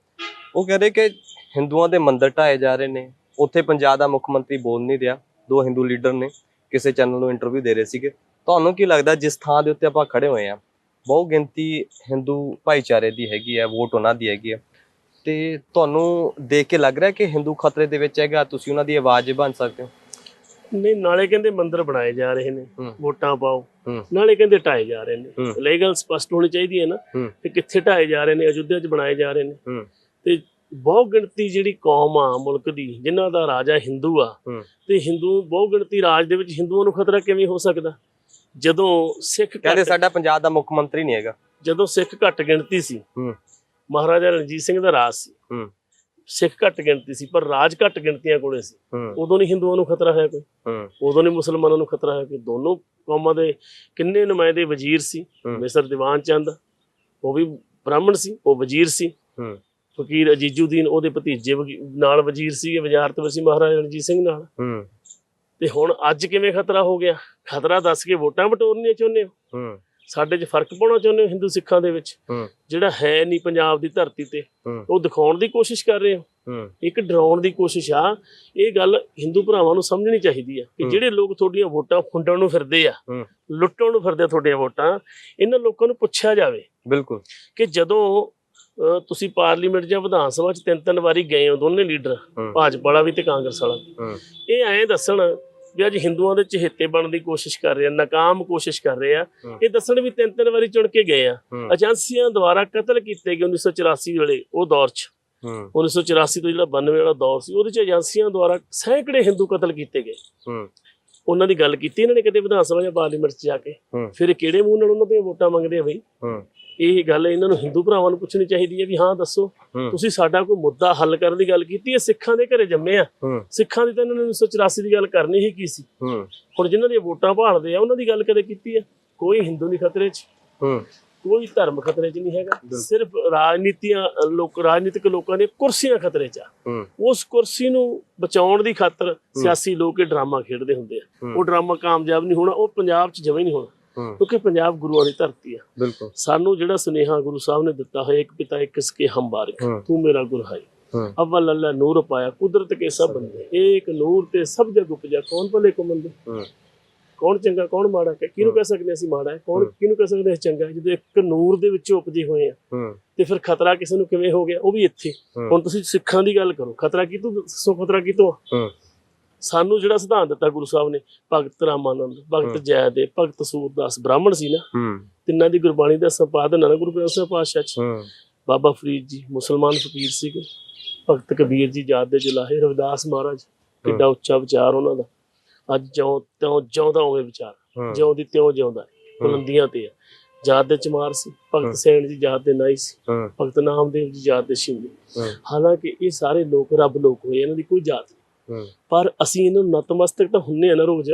ਉਹ ਕਹਿ ਰਹੇ ਕਿ ਹਿੰਦੂਆਂ ਦੇ ਮੰਦਿਰ ਢਾਏ ਜਾ ਰਹੇ ਨੇ। ਉੱਥੇ ਪੰਜਾਬ ਦਾ ਮੁੱਖ ਮੰਤਰੀ ਬੋਲ ਨਹੀਂ ਰਿਹਾ। ਦੋ ਹਿੰਦੂ ਲੀਡਰ ਨੇ ਕਿਸੇ ਚੈਨਲ ਨੂੰ ਇੰਟਰਵਿਊ ਦੇ ਰਹੇ ਸੀਗੇ। ਤੁਹਾਨੂੰ ਕੀ ਲੱਗਦਾ ਜਿਸ ਥਾਂ ਦੇ ਉੱਤੇ ਆਪਾਂ ਖੜੇ ਹੋਏ ਆ ਬਹੁ ਗਿਣਤੀ ਹਿੰਦੂ ਭਾਈਚਾਰੇ ਦੀ ਹੈਗੀ ਹੈ ਵੋਟ ਉਹਨਾਂ ਦੀ ਹੈਗੀ ਹੈ। ਤੇ ਤੁਹਾਨੂੰ ਦੇਖ ਕੇ ਲੱਗ ਰਿਹਾ ਕਿ ਹਿੰਦੂ ਖਤਰੇ ਦੇ ਵਿੱਚ ਹੈਗਾ ਤੁਸੀਂ ਉਹਨਾਂ ਦੀ ਆਵਾਜ਼ ਬਣ ਸਕਦੇ ਹੋ? ਨਹੀਂ ਨਾਲੇ ਕਹਿੰਦੇ ਮੰਦਿਰ ਬਣਾਏ ਜਾ ਰਹੇ ਨੇ। ਵੋਟਾਂ ਪਾਓ। ਨਾਲੇ ਕਹਿੰਦੇ ਢਾਏ ਜਾ ਰਹੇ ਨੇ। ਲੀਗਲ ਸਪਸ਼ਟ ਹੋਣੀ ਚਾਹੀਦੀ ਹੈ ਨਾ ਕਿ ਕਿੱਥੇ ਢਾਏ ਜਾ ਰਹੇ ਨੇ ਅਯੁੱਧਿਆ 'ਚ ਬਣਾਏ ਜਾ ਰਹੇ ਨੇ। ਤੇ ਬਹੁ ਗਿਣਤੀ ਜਿਹੜੀ ਕੌਮ ਆ ਮੁਲਕ ਦੀ ਜਿਨ੍ਹਾਂ ਦਾ ਰਾਜਾ ਹਿੰਦੂ ਆ ਤੇ ਹਿੰਦੂ ਬਹੁ ਗਿਣਤੀ ਰਾਜ ਦੇ ਵਿੱਚ ਹਿੰਦੂਆਂ ਨੂੰ ਖਤਰਾ ਕਿਵੇਂ ਹੋ ਸਕਦਾ? ਜਦੋਂ ਸਿੱਖ ਕਹਿੰਦੇ ਸਾਡਾ ਪੰਜਾਬ ਦਾ ਮੁੱਖ ਮੰਤਰੀ ਨਹੀਂ ਹੈਗਾ। ਜਦੋਂ ਸਿੱਖ ਘੱਟ ਗਿਣਤੀ ਸੀ ਮਹਾਰਾਜਾ ਰਣਜੀਤ ਸਿੰਘ ਦਾ ਰਾਜ ਸੀ। ਸਿੱਖ ਘੱਟ ਗਿਣਤੀ ਸੀ ਪਰ ਰਾਜ ਘੱਟ ਗਿਣਤੀਆਂ ਕੋਲੇ ਸੀ। ਉਦੋਂ ਨਹੀਂ ਹਿੰਦੂਆਂ ਨੂੰ ਖਤਰਾ ਹੈ ਕੋਈ। ਉਦੋਂ ਨਹੀਂ ਮੁਸਲਮਾਨਾਂ ਨੂੰ ਖਤਰਾ ਹੈ ਕਿ ਦੋਨੋਂ ਕੌਮਾਂ ਦੇ ਕਿੰਨੇ ਨੁਮਾਇੰਦੇ ਵਜ਼ੀਰ ਸੀ। ਮਿਸਰ ਦੀਵਾਨ ਚੰਦ ਉਹ ਵੀ ਬ੍ਰਾਹਮਣ ਸੀ ਉਹ ਵਜ਼ੀਰ ਸੀ। ਫਕੀਰ ਅਜੀਜੂਦੀਨ ਉਹਦੇ ਭਤੀਜੇ ਨਾਲ ਵਜ਼ੀਰ ਸੀ ਵਜ਼ਾਰਤ ਵਸੀ ਮਹਾਰਾਜਾ ਰਣਜੀਤ ਸਿੰਘ ਨਾਲ। ਹੂੰ। ਤੇ ਹੁਣ ਅੱਜ ਕਿਵੇਂ ਖਤਰਾ ਹੋ ਗਿਆ? ਖਤਰਾ ਦੱਸ ਕੇ ਵੋਟਾਂ ਬਟੋਰਨੀਆਂ ਚਾਹੁੰਦੇ ਹੋ? ਹੂੰ। ਸਾਡੇ 'ਚ ਫ਼ਰਕ ਪਾਉਣਾ ਚਾਹੁੰਦੇ ਹੋ ਹਿੰਦੂ ਸਿੱਖਾਂ ਦੇ ਵਿੱਚ? ਹੂੰ। ਜਿਹੜਾ ਹੈ ਨਹੀਂ ਪੰਜਾਬ ਦੀ ਧਰਤੀ ਤੇ। ਉਹ ਦਿਖਾਉਣ ਦੀ ਕੋਸ਼ਿਸ਼ ਕਰ ਰਹੇ ਹੋ? ਇੱਕ ਡਰਾਉਣ ਦੀ ਕੋਸ਼ਿਸ਼ ਆ। ਇਹ ਗੱਲ ਹਿੰਦੂ ਭਰਾਵਾਂ ਨੂੰ ਸਮਝਣੀ ਚਾਹੀਦੀ ਆ ਕਿ। ਜਿਹੜੇ ਲੋਕ ਤੁਹਾਡੀਆਂ ਵੋਟਾਂ ਫੁੰਡਣ ਨੂੰ ਫਿਰਦੇ ਆ ਲੁੱਟਣ ਨੂੰ ਫਿਰਦੇ ਆ ਤੁਹਾਡੀਆਂ ਵੋਟਾਂ ਇਹਨਾਂ ਲੋਕਾਂ ਨੂੰ ਪੁੱਛਿਆ ਜਾਵੇ ਬਿਲਕੁਲ। ਕਿ ਜਦੋਂ ਤੁਸੀਂ ਪਾਰਲੀਮੈਂਟ ਜਾਂ ਵਿਧਾਨ ਸਭਾ 'ਚ ਤਿੰਨ ਤਿੰਨ ਵਾਰੀ ਗਏ ਹੋ ਦੋਨੇ ਲੀਡਰ ਭਾਜਪਾ ਵਾਲਾ ਵੀ ਤੇ ਕਾਂਗਰਸ ਵਾਲਾ ਇਹ ਐਂ ਦੱਸਣ ਵੀ ਅੱਜ ਹਿੰਦੂਆਂ ਦੇ ਚਹੇਤੇ ਬਣਨ ਦੀ ਕੋਸ਼ਿਸ਼ ਕਰ ਰਹੇ ਆ ਨਾਕਾਮ ਕੋਸ਼ਿਸ਼ ਕਰ ਰਹੇ ਆ। ਇਹ ਦੱਸਣ ਵੀ ਤਿੰਨ ਤਿੰਨ ਵਾਰੀ ਚੁਣ ਕੇ ਗਏ ਆ। ਏਜੰਸੀਆਂ ਦੁਆਰਾ ਕਤਲ ਕੀਤੇ ਗਏ 1984 ਵੇਲੇ ਉਹ ਦੌਰ 'ਚ। ਹੂੰ। 1984 ਤੋਂ ਜਿਹੜਾ 92 ਵਾਲਾ ਦੌਰ ਸੀ ਉਹਦੇ 'ਚ ਏਜੰਸੀਆਂ ਦੁਆਰਾ ਸੈਂਕੜੇ ਹਿੰਦੂ ਕਤਲ ਕੀਤੇ ਗਏ। ਉਹਨਾਂ ਦੀ ਗੱਲ ਕੀਤੀ ਇਹਨਾਂ ਨੇ ਕਦੇ ਵਿਧਾਨ ਸਭਾ ਜਾਂ ਪਾਰਲੀਮੈਂਟ 'ਚ ਜਾ ਕੇ। ਫਿਰ ਕਿਹੜੇ ਮੂੰਹ ਨਾਲ ਉਹਨਾਂ ਦੀਆਂ ਵੋਟਾਂ ਮੰਗਦੇ ਆ ਬਈ? ਇਹ ਗੱਲ ਇਹਨਾਂ ਨੂੰ ਹਿੰਦੂ ਭਰਾਵਾਂ ਨੂੰ ਪੁੱਛਣੀ ਚਾਹੀਦੀ ਹੈ ਵੀ ਹਾਂ ਦੱਸੋ। ਤੁਸੀਂ ਸਾਡਾ ਕੋਈ ਮੁੱਦਾ ਹੱਲ ਕਰਨ ਦੀ ਗੱਲ ਕੀਤੀ ਹੈ? ਸਿੱਖਾਂ ਦੇ ਘਰੇ ਜੰਮੇ ਆ। ਸਿੱਖਾਂ ਦੀ ਤਾਂ ਇਹਨਾਂ ਨੇ 1984 ਦੀ ਗੱਲ ਕਰਨੀ ਹੀ ਕੀ ਸੀ? ਹੁਣ ਜਿਨ੍ਹਾਂ ਦੀਆਂ ਵੋਟਾਂ ਭਾਲਦੇ ਆ ਉਹਨਾਂ ਦੀ ਗੱਲ ਕਦੇ ਕੀਤੀ ਹੈ? ਕੋਈ ਹਿੰਦੂ ਨਹੀਂ ਖਤਰੇ 'ਚ। ਕੋਈ ਧਰਮ ਖਤਰੇ 'ਚ ਨਹੀਂ ਹੈਗਾ। ਸਿਰਫ ਰਾਜਨੀਤੀਆਂ ਲੋਕ ਰਾਜਨੀਤਿਕ ਲੋਕਾਂ ਦੀਆਂ ਕੁਰਸੀਆਂ ਖਤਰੇ 'ਚ ਆ। ਉਸ ਕੁਰਸੀ ਨੂੰ ਬਚਾਉਣ ਦੀ ਖਾਤਰ ਸਿਆਸੀ ਲੋਕ ਇਹ ਡਰਾਮਾ ਖੇਡਦੇ ਹੁੰਦੇ ਆ। ਉਹ ਡਰਾਮਾ ਕਾਮਯਾਬ ਨਹੀਂ ਹੋਣਾ ਉਹ ਪੰਜਾਬ 'ਚ ਜਮੇ ਨਹੀਂ ਹੋਣਾ। ਕਿਉਂਕਿ ਪੰਜਾਬ ਗੁਰੂਆਂ ਦੀ ਧਰਤੀ ਆ। ਬਿਲਕੁਲ। ਸਾਨੂੰ ਜਿਹੜਾ ਸੁਨੇਹਾ ਗੁਰੂ ਸਾਹਿਬ ਨੇ ਦਿੱਤਾ ਹੋਇਆ ਇੱਕ ਪਿਤਾ ਇੱਕ ਇਸਕੇ ਹਮ ਬਾਰਿਕ ਹੂੰ। ਤੂੰ ਮੇਰਾ ਗੁਰ ਹੈ। ਅਵਲ ਅੱਲਾ ਨੂਰ ਪਾਇਆ ਕੁਦਰਤ ਕੇ ਸਭ ਬੰਦੇ। ਏਕ ਨੂਰ ਤੇ ਸਭ ਜਗ ਉਪਜਾ ਕੌਣ ਭਲੇ ਕੋ ਮੰਦੇ? ਕੌਣ ਚੰਗਾ ਕੌਣ ਮਾੜਾ? ਹੈ ਕਿਹਨੂੰ ਕਹਿ ਸਕਦੇ ਅਸੀਂ ਮਾੜਾ? ਹੈ। ਕੌਣ ਕਿਹਨੂੰ ਕਹਿ ਸਕਦੇ ਅਸੀਂ ਚੰਗਾ? ਜਦੋਂ ਇੱਕ ਨੂਰ ਦੇ ਵਿੱਚੋਂ ਉਪਜੇ ਹੋਏ ਆ ਤੇ ਫਿਰ ਖਤਰਾ ਕਿਸੇ ਨੂੰ ਕਿਵੇਂ ਹੋ ਗਿਆ? ਉਹ ਵੀ ਇੱਥੇ। ਹੁਣ ਤੁਸੀਂ ਸਿੱਖਾਂ ਦੀ ਗੱਲ ਕਰੋ। ਖਤਰਾ ਕਿਤੋਂ ਦੱਸੋ ਖਤਰਾ ਕਿਤੋਂ ਆ? ਸਾਨੂੰ ਜਿਹੜਾ ਸਿਧਾਂਤ ਦਿੱਤਾ ਗੁਰੂ ਸਾਹਿਬ ਨੇ ਭਗਤ ਰਾਮਾਨੰਦ ਭਗਤ ਜੈਦੇਵ ਭਗਤ ਸੂਰਦਾਸ ਬ੍ਰਾਹਮਣ ਸੀ ਨਾ ਤਿੰਨਾਂ ਦੀ ਗੁਰਬਾਣੀ ਦਾ ਸੰਪਾਦਨ ਨਾ ਗੁਰੂ ਗ੍ਰੰਥ ਸਾਹਿਬ ਪਾਤਸ਼ਾਹ ਚ। ਬਾਬਾ ਫਰੀਦ ਜੀ ਮੁਸਲਮਾਨ ਫਕੀਰ ਸੀਗੇ। ਭਗਤ ਕਬੀਰ ਜੀ ਜਾਤ ਦੇ ਜਲਾਹੇ ਰਵਿਦਾਸ ਮਹਾਰਾਜ ਕਿੱਡਾ ਉੱਚਾ ਵਿਚਾਰ ਉਹਨਾਂ ਦਾ। ਅੱਜ ਜਿਉਂ ਤਿਉਂ ਜਿਉਂਦਾ ਉਵੇਂ ਵਿਚਾਰ ਜਿਉਂ ਦੀ ਤਿਉਂ ਜਿਉਂਦਾ। ਬੁਲੰਦੀਆਂ ਤੇ ਆ ਜਾਤ ਦੇ ਚਮਾਰ ਸੀ ਭਗਤ ਸੈਣ ਜੀ ਜਾਤ ਦੇ ਨਾਈ ਸੀ ਭਗਤ ਨਾਮਦੇਵ ਜੀ ਜਾਤ ਦੇ ਸ਼ਿੰਦੇ। ਹਾਲਾਂਕਿ ਇਹ ਸਾਰੇ ਲੋਕ ਰੱਬ ਲੋਕ ਹੋਏ ਇਹਨਾਂ ਦੀ ਕੋਈ ਜਾਤ ਨਹੀਂ ਪਰ ਅਸੀਂ ਇਹਨਾਂ ਨਤਮਸਤਕ ਤਾਂ ਹੁੰਨੇ ਆ ਨਾ ਰੋਜ਼।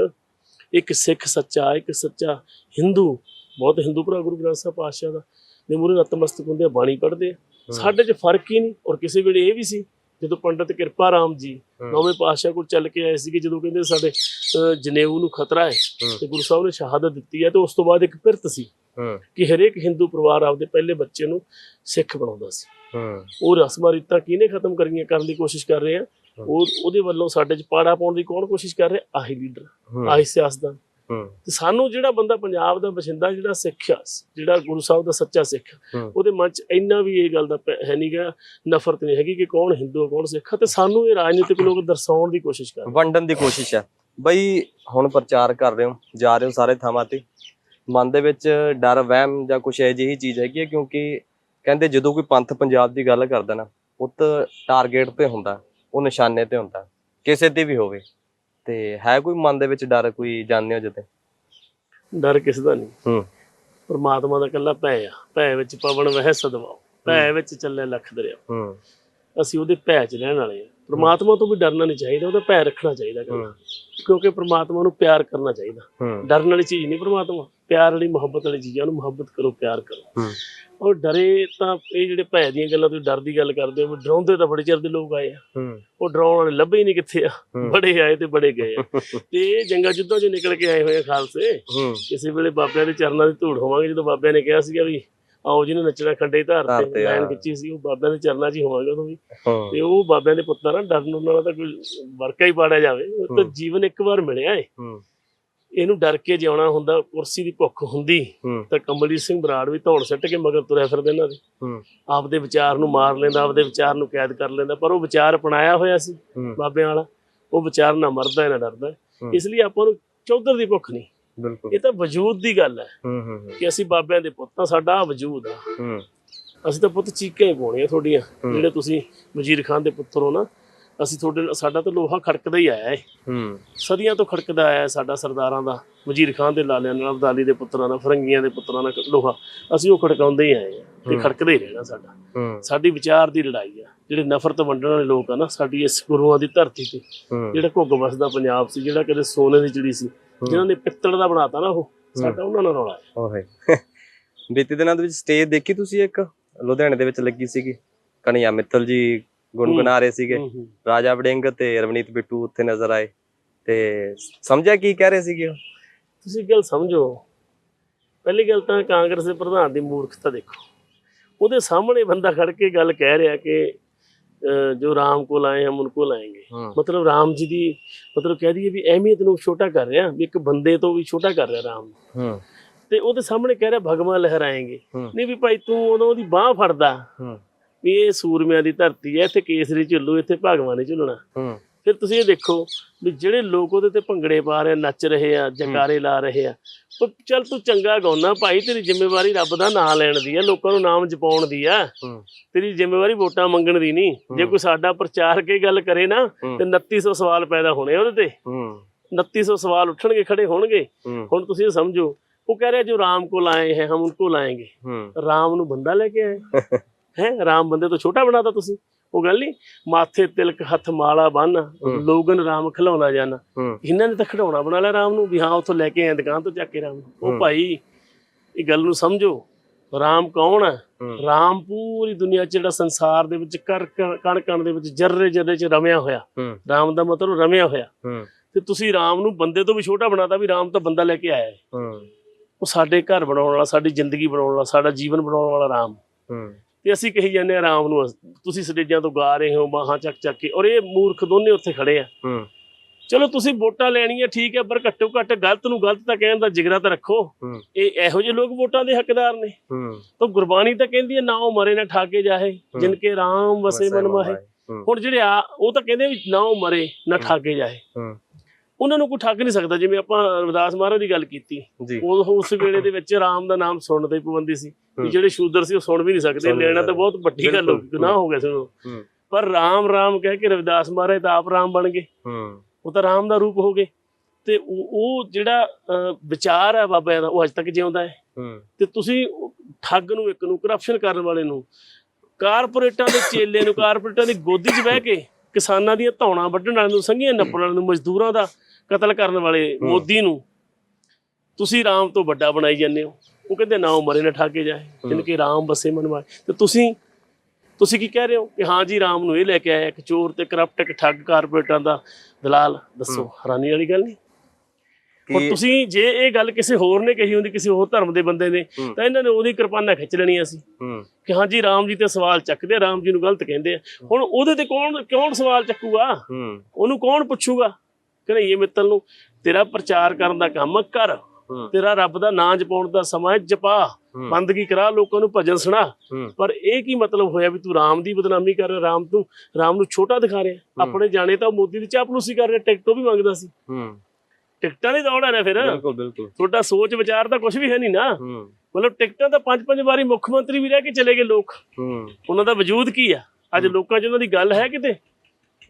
ਇੱਕ ਸਿੱਖ ਸੱਚਾ ਇੱਕ ਸੱਚਾ ਹਿੰਦੂ ਬਹੁਤ ਹਿੰਦੂ ਭਰਾ ਗੁਰੂ ਗ੍ਰੰਥ ਸਾਹਿਬ ਪਾਤਸ਼ਾਹ ਦਾ ਦੇ ਮੂਰੇ ਨਤਮਸਤਕ ਹੁੰਦੇ ਆ ਬਾਣੀ ਪੜ੍ਹਦੇ ਆ। ਸਾਡੇ 'ਚ ਫ਼ਰਕ ਹੀ ਨਹੀਂ ਔਰ ਕਿਸੇ ਵੇਲੇ ਇਹ ਵੀ ਸੀ ਜਦੋਂ ਪੰਡਤ ਕਿਰਪਾ ਰਾਮ ਜੀ। ਨੌਵੇਂ ਪਾਤਸ਼ਾਹ ਕੋਲ ਚੱਲ ਕੇ ਆਏ ਸੀਗੇ ਜਦੋਂ ਕਹਿੰਦੇ ਸਾਡੇ ਜਨੇਊ ਨੂੰ ਖਤਰਾ ਹੈ। ਤੇ ਗੁਰੂ ਸਾਹਿਬ ਨੇ ਸ਼ਹਾਦਤ ਦਿੱਤੀ ਹੈ ਤੇ ਉਸ ਤੋਂ ਬਾਅਦ ਇੱਕ ਪਿਰਤ ਸੀ ਕਿ ਹਰੇਕ ਹਿੰਦੂ ਪਰਿਵਾਰ ਆਪਦੇ ਪਹਿਲੇ ਬੱਚੇ ਨੂੰ ਸਿੱਖ ਬਣਾਉਂਦਾ ਸੀ। ਉਹ ਰਸਮਾਂ ਰੀਤਾਂ ਕਿਹਨੇ ਖਤਮ ਕਰੀਆਂ ਕਰਨ ਦੀ ਕੋਸ਼ਿਸ਼ ਕਰ ਰਹੇ ਆ? ਉਹ ਉਹਦੇ ਵੱਲੋਂ ਸਾਡੇ 'ਚ ਪਾੜਾ ਪਾਉਣ ਦੀ ਕੌਣ ਕੋਸ਼ਿਸ਼ ਕਰ ਰਿਹਾ? ਆਹੀ ਲੀਡਰ ਆਹੀ ਸਿਆਸਤਦਾਨ। ਤੇ ਸਾਨੂੰ ਜਿਹੜਾ ਬੰਦਾ ਪੰਜਾਬ ਦਾ ਬਸਿੰਦਾ ਜਿਹੜਾ ਸਿੱਖ ਆ ਜਿਹੜਾ ਗੁਰੂ ਸਾਹਿਬ ਦਾ ਸੱਚਾ ਸਿੱਖ। ਉਹਦੇ ਮਨ 'ਚ ਇੰਨਾ ਵੀ ਇਹ ਗੱਲ ਦਾ ਹੈ ਨਹੀਂਗਾ ਨਫ਼ਰਤ ਨਹੀਂ ਹੈਗੀ ਕਿ ਕੌਣ ਹਿੰਦੂ ਕੌਣ ਸਿੱਖ ਤੇ ਸਾਨੂੰ ਇਹ ਰਾਜਨੀਤਿਕ ਲੋਕ ਦਰਸਾਉਣ ਦੀ ਕੋਸ਼ਿਸ਼ ਕਰ ਵੰਡਣ ਦੀ ਕੋਸ਼ਿਸ਼ ਹੈ ਬਈ ਹੁਣ ਪ੍ਰਚਾਰ ਕਰ ਰਹੇ ਹੋ ਜਾ ਰਹੇ ਹੋ ਸਾਰੇ ਥਾਵਾਂ ਤੇ। ਮਨ ਦੇ ਵਿੱਚ ਡਰ ਵਹਿਮ ਜਾਂ ਕੁਛ ਇਹੋ ਜਿਹੀ ਚੀਜ਼ ਹੈਗੀ ਕਿਉਂਕਿ ਕਹਿੰਦੇ ਜਦੋਂ ਕੋਈ ਪੰਥ ਪੰਜਾਬ ਦੀ ਗੱਲ ਕਰਦਾ ਨਾ ਉਹ ਤਾਂ ਟਾਰਗੇਟ ਤੇ ਹੁੰਦਾ। ਉਹ ਨਿਸ਼ਾਨੇ ਤੇ ਹੁੰਦਾ ਕਿਸੇ ਤੇ ਵੀ ਹੋਵੇ। ਤੇ ਹੈ ਕੋਈ ਮਨ ਦੇ ਵਿੱਚ ਡਰ ਕੋਈ ਜਾਣਦੇ ਹੋ ਜਤੇ ਡਰ ਕਿਸ ਦਾ ਨਹੀਂ। ਹੂੰ। ਪਰਮਾਤਮਾ ਦਾ ਇਕੱਲਾ ਭੈ ਆ ਭੈ ਵਿੱਚ ਪਵਨ ਵਹਿ ਸਦਵਾਓ ਭੈ ਵਿੱਚ ਚੱਲੇ ਲੱਖ ਦਰਿਆ। ਹੂੰ। ਅਸੀਂ ਉਹਦੇ ਭੈ 'ਚ ਰਹਿਣ ਵਾਲੇ ਆ। ਪਰਮਾਤਮਾ ਤੋਂ ਵੀ ਡਰਨਾ ਨਹੀਂ ਚਾਹੀਦਾ ਉਹਦਾ ਭੈ ਰੱਖਣਾ ਚਾਹੀਦਾ। ਕਿਉਂਕਿ ਪਰਮਾਤਮਾ ਨੂੰ ਪਿਆਰ ਕਰਨਾ ਚਾਹੀਦਾ। ਡਰਨ ਵਾਲੀ ਚੀਜ਼ ਨਹੀਂ ਪਰਮਾਤਮਾ। ਪਿਆਰ ਵਾਲੀ ਮੁਹੱਬਤ ਵਾਲੀ ਚੀਜ਼ ਆ ਉਹਨੂੰ ਮੁਹੱਬਤ ਕਰੋ ਪਿਆਰ ਕਰੋ। ਹੂੰ। ਔਰ ਡਰੇ ਤਾਂ ਇਹ ਜਿਹੜੇ ਭੈ ਦੀਆਂ ਗੱਲਾਂ ਤੁਸੀਂ ਡਰ ਦੀ ਗੱਲ ਕਰਦੇ ਹੋ ਡਰਾਉਂਦੇ ਤਾਂ ਬੜੇ ਚਿਰ ਦੇ ਲੋਕ ਆਏ ਆ। ਉਹ ਡਰਾਉਣ ਵਾਲੇ ਲੱਭੇ ਹੀ ਨਹੀਂ ਕਿੱਥੇ ਆ। ਬੜੇ ਆਏ ਤੇ ਬੜੇ ਗਏ ਆ। [laughs] ਤੇ ਇਹ ਜੰਗਾਂ ਜੁੱਧਾਂ ਚੋਂ ਨਿਕਲ ਕੇ ਆਏ ਹੋਏ ਆ ਖਾਲਸੇ। ਕਿਸੇ ਵੇਲੇ ਬਾਬਿਆਂ ਦੇ ਚਰਨਾਂ ਦੀ ਧੂੜ ਹੋਵਾਂਗੇ ਜਦੋਂ ਬਾਬਿਆਂ ਨੇ ਕਿਹਾ ਸੀਗਾ ਵੀ ਆਓ ਜਿਹਨੇ ਨੱਚਣਾ ਖੰਡੇ ਧਾਰ ਤੇ ਲਾਈਨ। ਖਿੱਚੀ ਸੀ ਉਹ ਬਾਬਿਆਂ ਦੇ ਚਰਨਾਂ 'ਚ ਹੀ ਹੋਵਾਂਗੇ ਉਦੋਂ ਵੀ। ਤੇ ਉਹ ਬਾਬਿਆਂ ਦੇ ਪੁੱਤਾਂ ਨਾਲ ਡਰਨ ਉਹਨਾਂ ਤਾਂ ਕੋਈ ਵਰਕਾ ਹੀ ਪਾੜਿਆ ਜਾਵੇ। ਉਹ ਤਾਂ। ਜੀਵਨ ਇੱਕ ਵਾਰ ਮਿਲਿਆ ਏ। ਇਹਨੂੰ ਡਰ ਕੇ ਜਿਉਣਾ ਹੁੰਦਾ ਕੁਰਸੀ ਦੀ ਭੁੱਖ ਹੁੰਦੀ ਤਾਂ ਕਮਲਜੀਤ ਸਿੰਘ ਬਰਾੜ ਵੀ ਧੌਣ ਸਿੱਟ ਕੇ ਮਗਰ ਤੁਰਿਆ ਫਿਰਦੇ ਇਹਨਾਂ ਦੇ। ਆਪਦੇ ਵਿਚਾਰ ਨੂੰ ਮਾਰ ਲੈਂਦਾ ਆਪਦੇ ਵਿਚਾਰ ਨੂੰ ਕੈਦ ਕਰ ਲੈਂਦਾ ਪਰ ਉਹ ਵਿਚਾਰ ਅਪਣਾਇਆ ਹੋਇਆ ਸੀ ਬਾਬਿਆਂ ਵਾਲਾ। ਉਹ ਵਿਚਾਰ ਨਾ ਮਰਦਾ ਨਾ ਡਰਦਾ। ਇਸ ਲਈ ਆਪਾਂ ਨੂੰ ਚੌਧਰ ਦੀ ਭੁੱਖ ਨਹੀਂ। ਬਿਲਕੁਲ। ਇਹ ਤਾਂ ਵਜੂਦ ਦੀ ਗੱਲ ਹੈ ਕਿ ਅਸੀਂ ਬਾਬਿਆਂ ਦੇ ਪੁੱਤਾਂ ਸਾਡਾ ਆਹ ਵਜੂਦ ਆ। ਅਸੀਂ ਤਾਂ ਪੁੱਤ ਚੀਕਾਂ ਹੀ ਪਾਉਣੀਆਂ ਤੁਹਾਡੀਆਂ। ਜਿਹੜੇ ਤੁਸੀਂ ਵਜ਼ੀਰ ਖਾਨ ਦੇ ਪੁੱਤਰ ਹੋ ਨਾ। ਅਸੀਂ ਤੁਹਾਡੇ ਸਾਡਾ ਤਾਂ ਲੋਹਾ ਖੜਕਦਾ ਹੀ ਆਇਆ ਹੈ ਹੂੰ। ਸਦੀਆਂ ਤੋਂ ਖੜਕਦਾ ਆਇਆ ਹੈ ਸਾਡਾ ਸਰਦਾਰਾਂ ਦਾ ਵਜ਼ੀਰ ਖਾਨ ਦੇ ਲਾਲਿਆਂ ਨਾਲ ਅਬਦਾਲੀ ਦੇ ਪੁੱਤਰਾਂ ਨਾਲ ਫਰੰਗੀਆਂ ਦੇ ਪੁੱਤਰਾਂ ਨਾਲ ਲੋਹਾ। ਅਸੀਂ ਉਹ ਖੜਕਾਉਂਦੇ ਹੀ ਆਏ ਆ ਤੇ ਹੂੰ। ਖੜਕਦਾ ਹੀ ਰਹਿਣਾ ਸਾਡਾ। ਹੂੰ। ਸਾਡੀ ਵਿਚਾਰ ਦੀ ਲੜਾਈ ਆ। ਜਿਹੜੇ ਨਫ਼ਰਤ ਵੰਡਣ ਵਾਲੇ ਲੋਕ ਆ ਨਾ ਸਾਡੀ ਇਸ ਗੁਰੂਆਂ ਦੀ ਧਰਤੀ ਤੇ ਹੂੰ। ਜਿਹੜਾ ਘੁੱਗ ਵਸਦਾ ਪੰਜਾਬ ਸੀ ਜਿਹੜਾ ਕਦੇ ਸੋਨੇ ਦੀ ਚਿੜੀ ਸੀ ਜਿਨ੍ਹਾਂ ਨੇ ਪਿੱਤਲ ਦਾ ਬਣਾਤਾ ਨਾ ਉਹ ਸਾਡਾ ਉਹਨਾਂ ਨਾਲ ਰੌਲਾ ਹੈ ਓਏ। ਬੀਤੇ ਦਿਨਾਂ ਦੇ ਵਿੱਚ ਸਟੇਜ ਦੇਖੀ ਤੁਸੀਂ ਇੱਕ? ਲੁਧਿਆਣੇ ਦੇ ਵਿੱਚ ਲੱਗੀ ਸੀਗੀ। ਕਣੀਆ ਮਿੱਤਲ ਜੀ ਗੁੰਗੁਣਾ ਰਹੇ ਸੀਗੇ। ਰਾਜਾ ਵੜਿੰਗ ਤੇ ਰਵਨੀਤ ਬਿੱਟੂ ਉੱਥੇ ਨਜ਼ਰ ਆਏ ਤੇ ਸਮਝਿਆ ਕੀ ਕਹਿ ਰਹੇ ਸੀਗੇ ਤੁਸੀਂ ਗੱਲ ਸਮਝੋ। ਪਹਿਲੀ ਗੱਲ ਤਾਂ ਕਾਂਗਰਸ ਦੇ ਪ੍ਰਧਾਨ ਦੀ ਮੂਰਖਤਾ ਦੇਖੋ। ਉਹਦੇ ਸਾਹਮਣੇ ਬੰਦਾ ਖੜ ਕੇ ਗੱਲ ਕਹਿ ਰਿਹਾ ਕਿ ਜੋ ਰਾਮ ਕੋਲ ਆਏ ਹਮ ਉਨਕੋ ਲਾਏਂਗੇ ਮਤਲਬ ਰਾਮ ਜੀ ਦੀ ਮਤਲਬ ਕਹਿ ਦਈਏ ਵੀ ਅਹਿਮੀਅਤ ਨੂੰ ਛੋਟਾ ਕਰ ਰਿਹਾ ਵੀ ਇੱਕ ਬੰਦੇ ਤੋਂ ਵੀ ਛੋਟਾ ਕਰ ਰਿਹਾ ਰਾਮ। ਨੂੰ। ਹੂੰ। ਤੇ ਉਹਦੇ ਸਾਹਮਣੇ ਕਹਿ ਰਿਹਾ ਭਗਵਾਨ ਲਹਿਰਾਏਂਗੇ। ਨਹੀਂ ਵੀ ਭਾਈ ਤੂੰ ਉਦੋਂ ਉਹਦੀ ਬਾਹ ਫੜਦਾ। ਵੀ ਇਹ ਸੂਰਮਿਆਂ ਦੀ ਧਰਤੀ ਹੈ ਇੱਥੇ ਕੇਸਰੀ ਝੁੱਲੂ ਇੱਥੇ ਭਗਵਾਨ ਨੇ ਝੁੱਲਣਾ। ਫਿਰ ਤੁਸੀਂ ਇਹ ਦੇਖੋ ਵੀ ਜਿਹੜੇ ਲੋਕ ਉਹਦੇ ਤੇ ਭੰਗੜੇ ਪਾ ਰਹੇ ਨੱਚ ਰਹੇ ਆ ਜਕਾਰੇ ਲਾ ਰਹੇ ਆ ਉਹ ਚੱਲ ਤੂੰ ਚੰਗਾ ਗਾਉਣਾ ਭਾਈ ਤੇਰੀ ਜ਼ਿੰਮੇਵਾਰੀ ਰੱਬ ਦਾ ਨਾਮ ਲੈਣ ਦੀ ਆ ਲੋਕਾਂ ਨੂੰ ਨਾਮ ਜਪਾਉਣ ਦੀ ਆ। ਤੇਰੀ ਜ਼ਿੰਮੇਵਾਰੀ ਵੋਟਾਂ ਮੰਗਣ ਦੀ ਨਹੀਂ। ਜੇ ਕੋਈ ਸਾਡਾ ਪ੍ਰਚਾਰ ਕੇ ਗੱਲ ਕਰੇ ਨਾ ਤੇ 2900 ਸਵਾਲ ਪੈਦਾ ਹੋਣੇ ਉਹਦੇ ਤੇ। 2900 ਸਵਾਲ ਉੱਠਣਗੇ ਖੜੇ ਹੋਣਗੇ। ਹੁਣ ਤੁਸੀਂ ਇਹ ਸਮਝੋ ਉਹ ਕਹਿ ਰਿਹਾ ਜੋ ਰਾਮ ਕੋ ਲਾਏ ਹੈ ਹਮ ਉਨਕੋ ਲਾਏਗੇ ਰਾਮ ਨੂੰ ਬੰਦਾ ਲੈ ਕੇ ਆਏ [laughs] ਹੈ ਰਾਮ ਬੰਦੇ ਤੋਂ ਛੋਟਾ ਬਣਾਤਾ ਤੁਸੀਂ ਉਹ ਗੱਲ ਨਹੀਂ। ਮਾਥੇ ਤਿਲਕ ਹੱਥ ਮਾਲਾ ਬੰਨ ਲੋਗਨ ਰਾਮ ਖਿਲਾਉਣਾ ਜਾਣਾ ਇਹਨਾਂ ਨੇ ਤਾਂ ਖਿਡੌਣਾ ਬਣਾ ਲਿਆ ਰਾਮ ਨੂੰ ਵੀ ਹਾਂ ਉੱਥੋਂ ਲੈ ਕੇ ਆਏ ਦੁਕਾਨ ਤੋਂ ਚੱਕ ਕੇ ਰਾਮ ਉਹ ਭਾਈ ਇਹ ਗੱਲ ਨੂੰ ਸਮਝੋ ਰਾਮ ਕੌਣ ਹੈ। ਰਾਮ ਪੂਰੀ ਦੁਨੀਆ 'ਚ ਜਿਹੜਾ ਸੰਸਾਰ ਦੇ ਵਿੱਚ ਕਰ ਕਣ ਕਣ ਦੇ ਵਿੱਚ ਜਰਰੇ ਜਰਰੇ 'ਚ ਰਮਿਆ ਹੋਇਆ। ਰਾਮ ਦਾ ਮਤਲਬ ਰਮਿਆ ਹੋਇਆ। ਤੇ ਤੁਸੀਂ ਰਾਮ ਨੂੰ ਬੰਦੇ ਤੋਂ ਵੀ ਛੋਟਾ ਬਣਾਤਾ ਵੀ ਰਾਮ ਤਾਂ ਬੰਦਾ ਲੈ ਕੇ ਆਇਆ ਹੈ। ਉਹ ਸਾਡੇ ਘਰ ਬਣਾਉਣ ਵਾਲਾ ਸਾਡੀ ਜ਼ਿੰਦਗੀ ਬਣਾਉਣ ਵਾਲਾ ਸਾਡਾ ਜੀਵਨ ਬਣਾਉਣ ਵਾਲਾ ਰਾਮ ਤੇ ਅਸੀਂ ਕਹੀ ਜਾਂਦੇ ਆ ਰਾਮ ਨੂੰ ਤੁਸੀਂ ਸਟੇਜਾਂ ਤੋਂ ਗਾ ਰਹੇ ਹੋ ਬਾਹਾਂ ਚੱਕ ਚੱਕ ਕੇ। ਔਰ ਇਹ ਮੂਰਖ ਦੋਨੇ ਉੱਥੇ ਖੜੇ ਆ। ਚਲੋ ਤੁਸੀਂ ਵੋਟਾਂ ਲੈਣੀਆਂ ਠੀਕ ਹੈ ਪਰ ਘੱਟੋ ਘੱਟ ਗਲਤ ਨੂੰ ਗਲਤ ਤਾਂ ਕਹਿਣ ਦਾ ਜਿਗਰਾ ਤਾਂ ਰੱਖੋ। ਇਹ ਇਹੋ ਜਿਹੇ ਲੋਕ ਵੋਟਾਂ ਦੇ ਹੱਕਦਾਰ ਨੇ। ਤਾਂ ਗੁਰਬਾਣੀ ਤਾਂ ਕਹਿੰਦੀ ਹੈ ਨਾ ਉਹ ਮਰੇ ਨਾ ਠਾਕੇ ਜਾਏ ਜਿਨ ਕੇ ਰਾਮ ਵਸੇ ਮਨ ਮਾਹੇ। ਹੁਣ ਜਿਹੜੇ ਆ ਉਹ ਤਾਂ ਕਹਿੰਦੇ ਵੀ ਨਾ ਉਹ ਮਰੇ ਨਾ ਠਾਕੇ ਜਾਏ ਹੂੰ। ਉਹਨਾਂ ਨੂੰ ਕੋਈ ਠੱਗ ਨਹੀਂ ਸਕਦਾ ਜਿਵੇਂ ਆਪਾਂ ਰਵਿਦਾਸ ਮਹਾਰਾਜ ਦੀ ਗੱਲ ਕੀਤੀ। ਉਹ ਉਸ ਵੇਲੇ ਦੇ ਵਿੱਚ ਰਾਮ ਦਾ ਨਾਮ ਸੁਣਨ ਤੇ ਪਾਬੰਦੀ ਸੀ। ਜਿਹੜੇ ਸ਼ੂਦਰ ਸੀ ਉਹ ਸੁਣ ਵੀ ਨਹੀਂ ਸਕਦੇ ਲੈਣਾ ਤਾਂ। ਬਹੁਤ ਵੱਡੀ ਗੱਲ ਹੋ ਗਈ। ਗੁਨਾਹ ਹੋ ਗਿਆ ਸੀ ਪਰ ਰਾਮ ਰਾਮ ਕਹਿ ਕੇ ਰਵਿਦਾਸ ਮਹਾਰਾਜ ਤਾਂ ਆਪ ਰਾਮ ਬਣ ਗਏ। ਉਹ ਤਾਂ ਰਾਮ ਦਾ ਰੂਪ ਹੋ ਗਏ। ਤੇ ਉਹ ਜਿਹੜਾ ਵਿਚਾਰ ਹੈ ਬਾਬਿਆਂ ਦਾ ਉਹ ਅੱਜ ਤੱਕ ਜਿਉਂਦਾ ਹੈ। ਤੇ ਤੁਸੀਂ ਠੱਗ ਨੂੰ ਇੱਕ ਨੂੰ ਕਰਪਸ਼ਨ ਕਰਨ ਵਾਲੇ ਨੂੰ ਕਾਰਪੋਰੇਟਾਂ ਦੇ ਚੇਲੇ ਨੂੰ ਕਾਰਪੋਰੇਟਾਂ ਦੀ ਗੋਦੀ 'ਚ ਬਹਿ ਕੇ ਕਿਸਾਨਾਂ ਦੀਆਂ ਧੌਣਾਂ ਵੱਢਣ ਵਾਲਿਆਂ ਨੂੰ ਸੰਘੀਆਂ ਨੱਪਣ ਵਾਲਿਆਂ ਨੂੰ ਮਜ਼ਦੂਰਾਂ ਦਾ ਕਤਲ ਕਰਨ ਵਾਲੇ ਮੋਦੀ ਨੂੰ ਤੁਸੀਂ ਰਾਮ ਤੋਂ ਵੱਡਾ ਬਣਾਈ ਜਾਂਦੇ ਹੋ। ਉਹ ਕਹਿੰਦੇ ਨਾ ਉਹ ਮਰੇ ਨਾ ਠਾਕੇ ਜਾਏ। ਜਿਨ ਕਿ ਰਾਮ ਬਸੇ ਮਨਵਾਏ ਤੇ ਤੁਸੀਂ ਤੁਸੀਂ ਕੀ ਕਹਿ ਰਹੇ ਹੋ ਕਿ ਹਾਂ ਜੀ ਰਾਮ ਨੂੰ ਇਹ ਲੈ ਕੇ ਆਇਆ ਇੱਕ ਚੋਰ ਤੇ ਕਰਪਟ ਇੱਕ ਠੱਗ ਕਾਰਪੋਰੇਟਾਂ ਦਾ ਦਲਾਲ? ਦੱਸੋ ਹੈਰਾਨੀ ਵਾਲੀ ਗੱਲ ਨਹੀਂ? ਹੁਣ ਤੁਸੀਂ ਜੇ ਇਹ ਗੱਲ ਕਿਸੇ ਹੋਰ ਨੇ ਕਹੀ ਹੁੰਦੀ ਕਿਸੇ ਹੋਰ ਧਰਮ ਦੇ ਬੰਦੇ ਨੇ ਹੂੰ। ਤਾਂ ਇਹਨਾਂ ਨੇ ਉਹਦੀ ਕਿਰਪਾਨਾਂ ਖਿੱਚ ਲੈਣੀਆਂ ਸੀ। ਹੂੰ। ਕਿ ਹਾਂਜੀ ਰਾਮ ਜੀ ਤੇ ਸਵਾਲ ਚੱਕਦੇ ਆ, ਰਾਮ ਜੀ ਨੂੰ ਗਲਤ ਕਹਿੰਦੇ ਆ। ਹੁਣ ਉਹਦੇ ਤੇ ਕੌਣ ਕੌਣ ਸਵਾਲ ਚੱਕੂਗਾ? ਹੂੰ। ਉਹਨੂੰ ਕੌਣ ਪੁੱਛੂਗਾ? ਕਨਈਏ ਮਿੱਤਲ ਨੂੰ ਤੇਰਾ ਪ੍ਰਚਾਰ ਕਰਨ ਦਾ ਕੰਮ ਕਰ। ਤੇਰਾ ਰੱਬ ਦਾ ਨਾਂ ਜਪਾਉਣ ਦਾ ਸਮਾਂ ਹੈ ਜਪਾ। ਬੰਦਗੀ ਕਰਾ ਲੋਕਾਂ ਨੂੰ ਭਜਨ ਸੁਣਾ। ਪਰ ਇਹ ਕੀ ਮਤਲਬ ਹੋਇਆ ਵੀ ਤੂੰ ਰਾਮ ਦੀ ਬਦਨਾਮੀ ਕਰ ਰਿਹਾ ਰਾਮ ਤੂੰ ਰਾਮ ਨੂੰ ਛੋਟਾ ਦਿਖਾ ਰਿਹਾ। ਆਪਣੇ ਜਾਣੇ ਤਾਂ ਮੋਦੀ ਦੀ ਚਾਪਲੂਸੀ ਕਰ ਰਿਹਾ ਟਿਕਟੋਂ ਵੀ ਮੰਗਦਾ ਸੀ। ਟਿਕਟਾਂ ਦੀ ਦੌੜ ਹੈ ਨਾ ਫਿਰ। ਬਿਲਕੁਲ ਬਿਲਕੁਲ। ਤੁਹਾਡਾ ਸੋਚ ਵਿਚਾਰ ਤਾਂ ਕੁਝ ਵੀ ਹੈ ਨਹੀਂ ਨਾ। ਮਤਲਬ ਟਿਕਟਾਂ ਤਾਂ ਪੰਜ ਪੰਜ ਵਾਰੀ ਮੁੱਖ ਮੰਤਰੀ ਵੀ ਰਹਿ ਕੇ ਚਲੇ ਗਏ ਲੋਕ। ਉਹਨਾਂ ਦਾ ਵਜੂਦ ਕੀ ਆ? ਅੱਜ ਲੋਕਾਂ 'ਚ ਉਹਨਾਂ ਦੀ ਗੱਲ ਹੈ ਕਿਤੇ?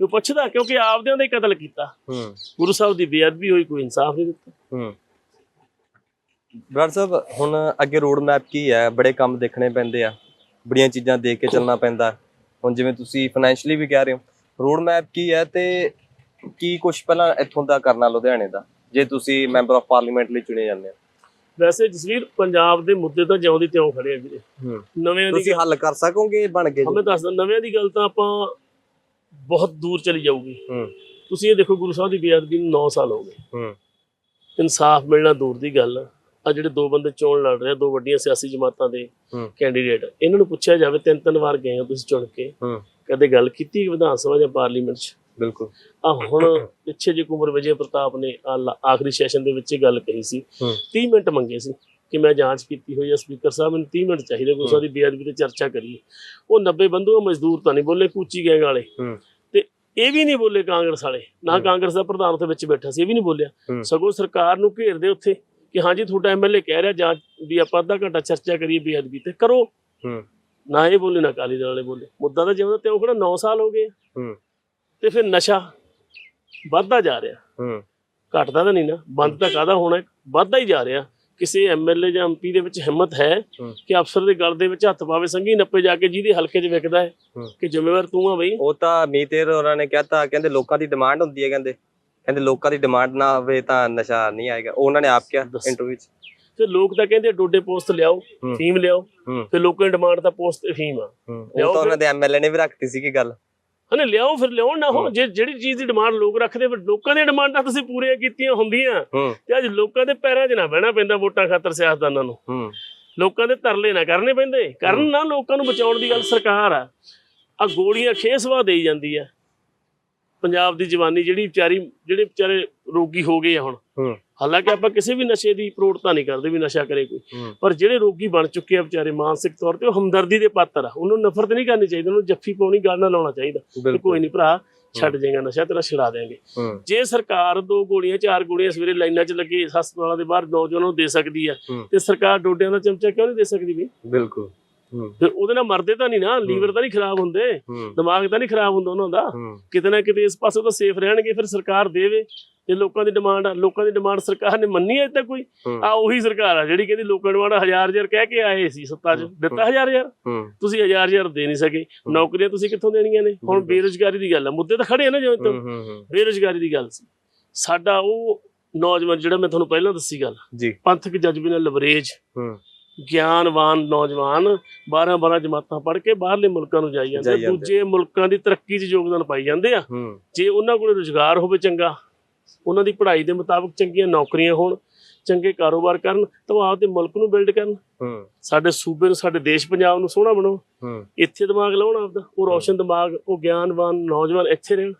ਉਹ ਪੁੱਛਦਾ ਕਿਉਂਕਿ ਆਪਦਿਆਂ ਦਾ ਹੀ ਕਤਲ ਕੀਤਾ। ਹੂੰ। ਗੁਰੂ ਸਾਹਿਬ ਦੀ ਬੇਅਦਬੀ ਹੋਈ ਕੋਈ ਇਨਸਾਫ ਨਹੀਂ ਦਿੱਤਾ। ਹੂੰ। ਬਰਾੜ ਸਾਹਿਬ ਹੁਣ ਅੱਗੇ ਰੋਡ ਮੈਪ ਕੀ ਹੈ? ਬੜੇ ਕੰਮ ਦੇਖਣੇ ਪੈਂਦੇ ਆ। ਬੜੀਆਂ ਚੀਜ਼ਾਂ ਦੇਖ ਕੇ ਚੱਲਣਾ ਪੈਂਦਾ। ਹੁਣ ਜਿਵੇਂ ਤੁਸੀਂ ਫਾਈਨੈਂਸ਼ੀਅਲੀ ਵੀ ਕਹਿ ਰਹੇ ਹੋ। ਰੋਡ ਮੈਪ ਕੀ ਹੈ ਤੇ ਕੀ ਕੁਝ ਪਹਿਲਾਂ ਇੱਥੋਂ ਦਾ ਕਰਨਾ ਲੁਧਿਆਣੇ ਦਾ? ਜੇ ਤੁਸੀਂ ਮੈਂਬਰ ਆਫ ਪਾਰਲੀਮੈਂਟ ਲਈ ਚੁਣੇ ਜਾਂਦੇ ਹੋ। ਵੈਸੇ ਜਸਵੀਰ ਪੰਜਾਬ ਦੇ ਮੁੱਦੇ ਤਾਂ ਜਿਉਂ ਦੀ ਤਿਉਂ ਖੜੇ ਆ ਵੀਰੇ। ਹੂੰ। ਨਵਿਆਂ ਦੀ ਤੁਸੀਂ ਹੱਲ ਕਰ ਸਕੋਗੇ ਬਣ ਕੇ? ਹਮੇ ਦੱਸਦਾ ਨਵਿਆਂ ਦੀ ਗੱਲ ਤਾਂ ਆਪਾਂ ਬਹੁਤ ਦੂਰ ਚਲੀ ਜਾਊਗੀ। ਤੁਸੀਂ ਇਹ ਦੇਖੋ ਗੁਰੂ ਸਾਹਿਬ ਦੀ ਬੇਅਦਬੀ ਨੂੰ 9 ਸਾਲ ਹੋ ਗਏ। ਇਨਸਾਫ ਮਿਲਣਾ ਦੂਰ ਦੀ ਗੱਲ ਆ। ਜਿਹੜੇ ਦੋ ਬੰਦੇ ਚੋਣ ਲੜ ਰਹੇ ਆ ਦੋ ਵੱਡੀਆਂ ਸਿਆਸੀ ਜਮਾਤਾਂ ਦੇ ਕੈਂਡੀਡੇਟ ਇਹਨਾਂ ਨੂੰ ਪੁੱਛਿਆ ਜਾਵੇ ਤਿੰਨ ਤਿੰਨ ਵਾਰ ਗਏ ਹੋ ਤੁਸੀਂ ਚੁਣ ਕੇ। ਕਦੇ ਗੱਲ ਕੀਤੀ ਵਿਧਾਨ ਸਭਾ ਜਾਂ ਪਾਰਲੀਮੈਂਟ 'ਚ? ਬਿਲਕੁਲ। ਆ ਹੁਣ ਪਿੱਛੇ ਜੇ ਕੁਮਰ ਵਿਜੇ ਪ੍ਰਤਾਪ ਨੇ ਆਖਰੀ ਸੈਸ਼ਨ ਦੇ ਵਿੱਚ ਇਹ ਗੱਲ ਕਹੀ ਸੀ। ਹੂੰ। 30 ਮਿੰਟ ਮੰਗੇ ਸੀ ਕਿ ਮੈਂ ਜਾਂਚ ਕੀਤੀ ਹੋਈ ਹੈ ਸਪੀਕਰ ਸਾਹਿਬ ਮੈਨੂੰ 30 ਮਿੰਟ ਚਾਹੀਦੇ ਗੁਰੂ ਸਾਹਿਬ ਦੀ ਬੇਅਦਬੀ ਤੇ ਚਰਚਾ ਕਰੀਏ। ਉਹ 90 ਬੰਦੂ ਮਜ਼ਦੂਰ ਤਾਂ ਨਹੀਂ ਬੋਲੇ ਕੂਚੀ ਗੈਂਗ ਵਾਲੇ। ਇਹ ਵੀ ਨਹੀਂ ਬੋਲੇ ਕਾਂਗਰਸ ਵਾਲੇ ਨਾ ਕਾਂਗਰਸ ਦਾ ਪ੍ਰਧਾਨ ਉੱਥੇ ਵਿੱਚ ਬੈਠਾ ਸੀ ਇਹ ਵੀ ਨਹੀਂ ਬੋਲਿਆ। ਸਗੋਂ ਸਰਕਾਰ ਨੂੰ ਘੇਰਦੇ ਉੱਥੇ ਕਿ ਹਾਂਜੀ ਤੁਹਾਡਾ ਐਮਐਲਏ ਕਹਿ ਰਿਹਾ ਜਾਂਚ ਵੀ ਆਪਾਂ ਅੱਧਾ ਘੰਟਾ ਚਰਚਾ ਕਰੀਏ ਬੇਅਦਬੀ ਤੇ ਕਰੋ। ਨਾ ਇਹ ਬੋਲੇ ਨਾ ਅਕਾਲੀ ਦਲ ਵਾਲੇ ਬੋਲੇ। ਮੁੱਦਾ ਤਾਂ ਜਿਵੇਂ ਦਾ ਤਿਉਂ ਖੜਾ 9 ਸਾਲ ਹੋ ਗਏ ਤੇ ਫਿਰ ਨਸ਼ਾ ਵੱਧਦਾ ਜਾ ਰਿਹਾ। ਹੂੰ। ਘਟਦਾ ਤਾਂ ਨਹੀਂ ਨਾ ਬੰਦ ਤਾਂ ਕਾਦਾ ਹੋਣਾ? ਵੱਧਦਾ ਹੀ ਜਾ ਰਿਹਾ। ਕਿਸੇ ਐਮਐਲਏ ਜਾਂ ਐਮਪੀ ਦੇ ਵਿੱਚ ਹਿੰਮਤ ਹੈ। ਕਿ ਅਫਸਰ ਦੇ ਗਲ ਦੇ ਵਿੱਚ ਹੱਥ ਪਾਵੇ ਸੰਗੀ ਨੱਪੇ ਜਾ ਕੇ ਜਿਹਦੇ ਹਲਕੇ 'ਚ ਵਿਕਦਾ ਹੈ। ਕਿ ਜ਼ਿੰਮੇਵਾਰ ਤੂੰ ਆ ਬਈ ਉਹ ਤਾਂ ਮੀਤੇਰ ਉਹਨਾਂ ਨੇ ਕਹਿਤਾ ਕਹਿੰਦੇ ਲੋਕਾਂ ਦੀ ਡਿਮਾਂਡ ਹੁੰਦੀ ਹੈ ਕਹਿੰਦੇ ਕਹਿੰਦੇ ਲੋਕਾਂ ਦੀ ਡਿਮਾਂਡ ਨਾ ਹੋਵੇ ਤਾਂ ਨਸ਼ਾ ਨਹੀਂ ਆਏਗਾ ਉਹ ਉਹਨਾਂ ਨੇ ਆਪ ਕਿਹਾ। ਇੰਟਰਵਿਊ ਵਿੱਚ ਫਿਰ ਲੋਕ ਤਾਂ ਕਹਿੰਦੇ ਡੋਡੇ ਪੋਸਟ ਲਿਆਓ। ਫੀਮ ਲਿਆਓ ਫਿਰ ਲੋਕਾਂ ਦੀ ਡਿਮਾਂਡ ਤਾਂ ਪੋਸਟ ਤੇ ਫੀਮ ਆ ਉਹ ਤਾਂ। ਉਹਨਾਂ ਦੇ ਐਮਐਲਏ ਨੇ ਵੀ ਰੱਖਤੀ ਸੀ ਕੀ ਗੱਲ ਹਨੇ ਲਿਆਓ ਫਿਰ ਲਿਆਉਣ ਨਾ ਹੋ। ਜੇ ਜਿਹੜੀ ਚੀਜ਼ ਦੀ ਡਿਮਾਂਡ ਲੋਕ ਰੱਖਦੇ ਫਿਰ ਲੋਕਾਂ ਦੀਆਂ ਡਿਮਾਂਡਾਂ ਤੁਸੀਂ ਪੂਰੀਆਂ ਕੀਤੀਆਂ ਹੁੰਦੀਆਂ। ਤੇ ਅੱਜ ਲੋਕਾਂ ਦੇ ਪੈਰਾਂ 'ਚ ਨਾ ਬਹਿਣਾ ਪੈਂਦਾ ਵੋਟਾਂ ਖਾਤਰ ਸਿਆਸਤਦਾਨਾਂ ਨੂੰ। ਲੋਕਾਂ ਦੇ ਤਰਲੇ ਨਾ ਕਰਨੇ ਪੈਂਦੇ। ਕਰਨ ਨਾ ਲੋਕਾਂ ਨੂੰ ਬਚਾਉਣ ਦੀ ਗੱਲ ਸਰਕਾਰ ਆ। ਆ ਗੋਲੀਆਂ ਖੇਸਵਾ ਦੇਈ ਜਾਂਦੀ ਆ। ਪੰਜਾਬ ਦੀ ਜਵਾਨੀ ਜਿਹੜੀ ਵਿਚਾਰੀ ਜਿਹੜੇ ਵਿਚਾਰੇ ਰੋਗੀ ਹੋ ਗਏ ਆ ਹੁਣ। ਹਾਲਾਂਕਿ ਆਪਾਂ ਕਿਸੇ ਵੀ ਨਸ਼ੇ ਦੀ ਪ੍ਰੋੜਤਾ ਨਹੀਂ ਕਰਦੇ ਵੀ ਨਸ਼ਾ ਕਰੇ ਕੋਈ। ਪਰ ਜਿਹੜੇ ਰੋਗੀ ਬਣ ਚੁੱਕੇ ਆ ਵਿਚਾਰੇ ਮਾਨਸਿਕ ਤੌਰ ਤੇ ਉਹ ਹਮਦਰਦੀ ਦੇ ਪਾਤਰ ਆ। ਉਹਨੂੰ ਨਫ਼ਰਤ ਨਹੀਂ ਕਰਨੀ ਚਾਹੀਦੀ ਉਹਨੂੰ ਜੱਫੀ ਪਾਉਣੀ ਗੱਲ ਨਾ ਲਾਉਣਾ ਚਾਹੀਦਾ ਕੋਈ ਨਹੀਂ ਭਰਾ ਛੱਡ ਜਾਏਗਾ ਨਸ਼ਾ ਤੇਰਾ ਛੁਡਾ ਦੇਾਂਗੇ ਜੇ ਸਰਕਾਰ ਦੋ ਗੋਲੀਆਂ ਚਾਰ ਗੋਲੀਆਂ ਸਵੇਰੇ ਲਾਈਨਾਂ 'ਚ ਲੱਗੇ ਹਸਪਤਾਲਾਂ ਦੇ ਬਾਹਰ ਨੌਜਵਾਨਾਂ ਨੂੰ ਦੇ ਸਕਦੀ ਆ। ਤੇ ਸਰਕਾਰ ਡੋਡਿਆਂ ਦਾ ਚਮਚਾ ਕਿਉਂ ਨਹੀਂ ਦੇ ਸਕਦੀ ਵੀ? ਬਿਲਕੁਲ। ਫਿਰ ਉਹਦੇ ਨਾਲ ਮਰਦੇ ਤਾਂ ਨਹੀਂ ਨਾ ਲੀਵਰ ਤਾਂ ਨਹੀਂ ਖਰਾਬ ਹੁੰਦੇ। ਦਿਮਾਗ ਤਾਂ ਨਹੀਂ ਖਰਾਬ ਹੁੰਦਾ ਉਹਨਾਂ ਦਾ। ਕਿਤੇ ਨਾ ਕਿਤੇ ਇਸ ਪਾਸੇ ਤਾਂ ਸੇਫ ਰਹਿਣਗੇ ਫਿਰ ਸਰਕਾਰ ਦੇਵੇ। ਇਹ ਲੋਕਾਂ ਦੀ ਡਿਮਾਂਡ ਆ ਲੋਕਾਂ ਦੀ ਡਿਮਾਂਡ ਸਰਕਾਰ ਨੇ ਮੰਨੀ ਹੈ ਤਾਂ ਕੋਈ। ਆ ਉਹੀ ਸਰਕਾਰ ਆ ਜਿਹੜੀ ਕਹਿੰਦੀ ਲੋਕਾਂ ਡਿਮਾਂਡ ਹਜ਼ਾਰ ਹਜ਼ਾਰ ਕਹਿ ਕੇ ਆਏ ਸੀ ਸੱਤਾ 'ਚ। ਦਿੱਤਾ ਹਜ਼ਾਰ ਹਜ਼ਾਰ। ਹੂੰ। ਤੁਸੀਂ ਹਜ਼ਾਰ ਹਜ਼ਾਰ ਦੇ ਨਹੀਂ ਸਕੇ। ਨੌਕਰੀਆਂ ਤੁਸੀਂ ਕਿੱਥੋਂ ਦੇਣੀਆਂ ਨੇ? ਹੁਣ ਬੇਰੁਜ਼ਗਾਰੀ ਦੀ ਗੱਲ ਆ। ਮੁੱਦੇ ਤਾਂ ਖੜੇ ਆ ਨਾ ਜਿਵੇਂ ਤੋਂ ਬੇਰੁਜ਼ਗਾਰੀ ਦੀ ਗੱਲ ਸੀ। ਸਾਡਾ ਉਹ ਨੌਜਵਾਨ ਜਿਹੜਾ ਮੈਂ ਤੁਹਾਨੂੰ ਪਹਿਲਾਂ ਦੱਸੀ ਗੱਲ। ਜੀ। ਪੰਥਕ ਜਜ਼ਬੇ ਨਾਲ ਲਵਰੇਜ ਹੂੰ। ਗਿਆਨਵਾਨ ਨੌਜਵਾਨ 12 12 ਜਮਾਤਾਂ ਪੜ੍ਹ ਕੇ ਬਾਹਰਲੇ ਮੁਲਕਾਂ ਨੂੰ ਜਾਈ ਜਾਂਦੇ। ਦੂਜੇ ਮੁਲਕਾਂ ਦੀ ਤਰੱਕੀ 'ਚ ਯੋਗਦਾਨ ਪਾਈ ਜਾਂਦੇ ਆ। ਜੇ ਉਹਨਾਂ ਕੋਲ ਰੁਜ਼ਗਾਰ ਹੋਵੇ ਚੰਗਾ ਉਹਨਾਂ ਦੀ ਪੜ੍ਹਾਈ ਦੇ ਮੁਤਾਬਕ ਚੰਗੀਆਂ ਨੌਕਰੀਆਂ ਹੋਣ ਚੰਗੇ ਕਾਰੋਬਾਰ ਕਰਨ ਤਾਂ ਉਹ ਆਪਦੇ ਮੁਲਕ ਨੂੰ ਬਿਲਡ ਕਰਨ। ਸਾਡੇ ਸੂਬੇ ਨੂੰ ਸਾਡੇ ਦੇਸ਼ ਪੰਜਾਬ ਨੂੰ ਸੋਹਣਾ ਬਣਾਓ ਹੂੰ। ਇੱਥੇ ਦਿਮਾਗ ਲਾਉਣ ਆਪਦਾ ਉਹ ਰੌਸ਼ਨ ਦਿਮਾਗ ਉਹ ਗਿਆਨਵਾਨ ਨੌਜਵਾਨ ਇੱਥੇ ਰਹਿਣ।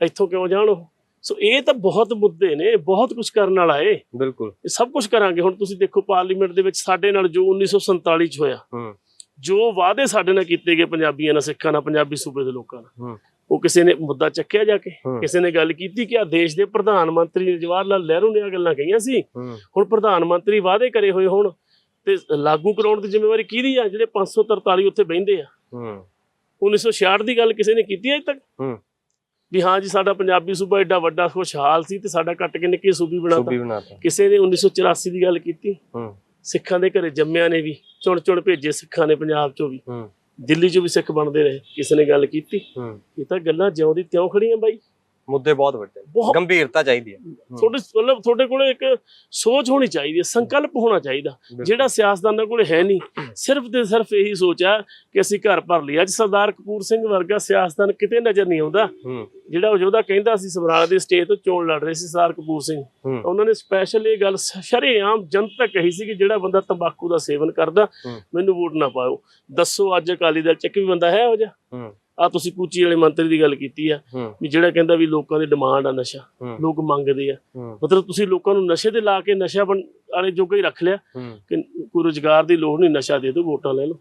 ਇੱਥੋਂ ਕਿਉਂ ਜਾਣ ਉਹ? ਸੋ ਇਹ ਤਾਂ ਬਹੁਤ ਮੁੱਦੇ ਨੇ ਬਹੁਤ ਕੁਝ ਕਰਨ ਵਾਲਾ ਏ ਬਿਲਕੁਲ। ਇਹ ਸਭ ਕੁਝ ਕਰਾਂਗੇ। ਹੁਣ ਤੁਸੀਂ ਦੇਖੋ ਪਾਰਲੀਮੈਂਟ ਦੇ ਵਿੱਚ ਸਾਡੇ ਨਾਲ ਜੋ 1947 ਚ ਹੋਇਆ ਹੂੰ। ਜੋ ਵਾਅਦੇ ਸਾਡੇ ਨਾਲ ਕੀਤੇ ਗਏ ਪੰਜਾਬੀਆਂ ਨਾਲ ਸਿੱਖਾਂ ਨਾਲ ਪੰਜਾਬੀ ਸੂਬੇ ਦੇ ਲੋਕਾਂ ਨਾਲ। ਹੂੰ। ਉਹ ਕਿਸੇ ਨੇ ਮੁੱਦਾ ਚੱਕਿਆ ਜਾ ਕੇ। ਕਿਸੇ ਨੇ ਗੱਲ ਕੀਤੀ ਕਿ ਆ ਦੇਸ਼ ਦੇ ਪ੍ਰਧਾਨ ਮੰਤਰੀ ਜਵਾਹਰ ਲਾਲ ਨਹਿਰੂ ਨੇ ਆ ਗੱਲਾਂ ਕਹੀਆਂ ਸੀ। ਹੁਣ ਪ੍ਰਧਾਨ ਮੰਤਰੀ ਵਾਅਦੇ ਕਰੇ ਹੋਏ ਹੁਣ ਤੇ ਲਾਗੂ ਕਰਾਉਣ ਦੀ ਜ਼ਿੰਮੇਵਾਰੀ ਕਿਹਦੀ ਆ? ਜਿਹੜੇ 543 ਉੱਥੇ ਬਹਿੰਦੇ ਆ। ਹੂੰ। 1966 ਦੀ ਗੱਲ ਕਿਸੇ ਨੇ ਕੀਤੀ ਅਜੇ ਤੱਕ? ਹੂੰ। ਵੀ ਹਾਂ ਜੀ ਸਾਡਾ ਪੰਜਾਬੀ ਸੂਬਾ ਐਡਾ ਵੱਡਾ ਖੁਸ਼ਹਾਲ ਸੀ ਤੇ ਸਾਡਾ ਕੱਟ ਕੇ ਨਿੱਕੀ ਸੂਬੀ ਬਣਾਤਾ। ਕਿਸੇ ਨੇ 1984 ਦੀ ਗੱਲ ਕੀਤੀ। ਸਿੱਖਾਂ ਦੇ ਘਰੇ ਜੰਮਿਆਂ ਨੇ ਵੀ ਚੁਣ ਚੁਣ ਭੇਜੇ ਸਿੱਖਾਂ ਨੇ ਪੰਜਾਬ ਚੋਂ ਵੀ। ਦਿੱਲੀ ਚੋਂ ਵੀ ਸਿੱਖ ਬਣਦੇ ਰਹੇ ਕਿਸੇ ਨੇ ਗੱਲ ਕੀਤੀ। ਇਹ ਤਾਂ ਗੱਲਾਂ ਜਿਉਂ ਦੀ ਤਿਉਂ ਖੜੀਆਂ ਬਾਈ। ਮੁੱਦੇ ਬਹੁਤ ਵੱਡੇ ਨੇ। ਬਹੁਤ ਗੰਭੀਰਤਾ ਚਾਹੀਦੀ ਹੈ। ਤੁਹਾਡੇ ਮਤਲਬ ਤੁਹਾਡੇ ਕੋਲ ਇੱਕ ਸੋਚ ਹੋਣੀ ਚਾਹੀਦੀ ਹੈ ਸੰਕਲਪ ਹੋਣਾ ਚਾਹੀਦਾ। ਜਿਹੜਾ ਸਿਆਸਤਦਾਨਾਂ ਕੋਲ ਹੈ ਨਹੀਂ ਸਿਰਫ ਤੇ ਸਿਰਫ ਇਹੀ ਸੋਚ ਆ ਕਿ ਅਸੀਂ ਘਰ ਭਰ ਲਿਆ ਅੱਜ ਸਰਦਾਰ ਕਪੂਰ ਸਿੰਘ ਵਰਗਾ ਸਿਆਸਤਦਾਨ ਕਿਤੇ ਨਜ਼ਰ ਨਹੀਂ ਆਉਂਦਾ। ਹੂੰ। ਜਿਹੜਾ ਉਹ ਯੋਧਾ ਕਹਿੰਦਾ ਸੀ ਸਮਰਾਲਾ ਦੇ ਸਟੇਜ ਤੋਂ ਚੋਣ ਲੜ ਰਹੇ ਸੀ ਸਰਦਾਰ ਕਪੂਰ ਸਿੰਘ। ਉਹਨਾਂ ਨੇ ਸਪੈਸ਼ਲ ਇਹ ਗੱਲ ਸ- ਸ਼ਰੇਆਮ ਜਨਤਕ ਕਹੀ ਸੀ ਕਿ ਜਿਹੜਾ ਬੰਦਾ ਤੰਬਾਕੂ ਦਾ ਸੇਵਨ ਕਰਦਾ। ਮੈਨੂੰ ਵੋਟ ਨਾ ਪਾਓ। ਦੱਸੋ ਅੱਜ ਅਕਾਲੀ ਦਲ ਚ ਇੱਕ ਵੀ ਬੰਦਾ ਹੈ ਉਹ ਜਿਹਾ? ਹੂੰ। ਆ ਤੁਸੀਂ ਕੂਚੀ ਵਾਲੇ ਮੰਤਰੀ ਦੀ ਗੱਲ ਕੀਤੀ ਆ ਵੀ ਜਿਹੜਾ ਕਹਿੰਦਾ ਵੀ ਲੋਕਾਂ ਦੀ ਡਿਮਾਂਡ ਆ ਨਸ਼ਾ। ਲੋਕ ਮੰਗਦੇ ਆ। ਮਤਲਬ ਤੁਸੀਂ ਲੋਕਾਂ ਨੂੰ ਨਸ਼ੇ ਤੇ ਲਾ ਕੇ ਨਸ਼ਾ ਬਣ ਵਾਲੇ ਜੋਗਾ ਹੀ ਰੱਖ ਲਿਆ ਕਿ ਕੋਈ ਰੁਜ਼ਗਾਰ ਦੀ ਲੋੜ ਨਹੀਂ ਨਸ਼ਾ ਦੇ ਦਿਓ ਵੋਟਾਂ ਲੈ ਲਓ।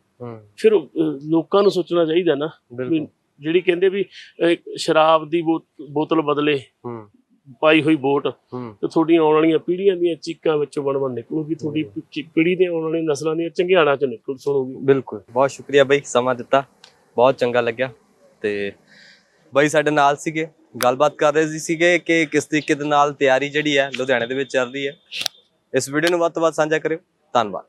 ਫਿਰ ਲੋਕਾਂ ਨੂੰ ਸੋਚਣਾ ਚਾਹੀਦਾ ਨਾ ਜਿਹੜੀ ਕਹਿੰਦੇ ਵੀ ਸ਼ਰਾਬ ਦੀ ਬੋਤਲ ਬਦਲੇ ਪਾਈ ਹੋਈ ਵੋਟ ਤੇ ਤੁਹਾਡੀਆਂ ਆਉਣ ਵਾਲੀਆਂ ਪੀੜ੍ਹੀਆਂ ਦੀਆਂ ਚੀਕਾਂ ਵਿੱਚੋਂ ਬਣ ਬਣ ਨਿਕਲੂਗੀ ਤੁਹਾਡੀ ਪੀ- ਪੀੜ੍ਹੀ ਦੇ ਆਉਣ ਵਾਲੀਆਂ ਨਸਲਾਂ ਦੀਆਂ ਚੰਗਿਆੜਾਂ ਚ ਨਿਕਲ ਸੁਣੂਗੀ। ਬਿਲਕੁਲ। ਬਹੁਤ ਸ਼ੁਕਰੀਆ ਬਾਈ ਸਮਾਂ ਦਿੱਤਾ। ਬਹੁਤ ਚੰਗਾ ਲੱਗਿਆ। ਤੇ ਬਾਈ ਸਾਡੇ ਨਾਲ ਸੀਗੇ, ਗੱਲਬਾਤ ਕਰ ਰਹੇ ਸੀ ਸੀਗੇ ਕਿ ਕਿਸ ਤਰੀਕੇ ਦੇ ਨਾਲ ਤਿਆਰੀ ਜਿਹੜੀ ਹੈ ਲੁਧਿਆਣੇ ਦੇ ਵਿੱਚ ਚੱਲ ਰਹੀ ਹੈ। ਇਸ ਵੀਡੀਓ ਨੂੰ ਵੱਧ ਤੋਂ ਵੱਧ ਸਾਂਝਾ ਕਰਿਓ। ਧੰਨਵਾਦ।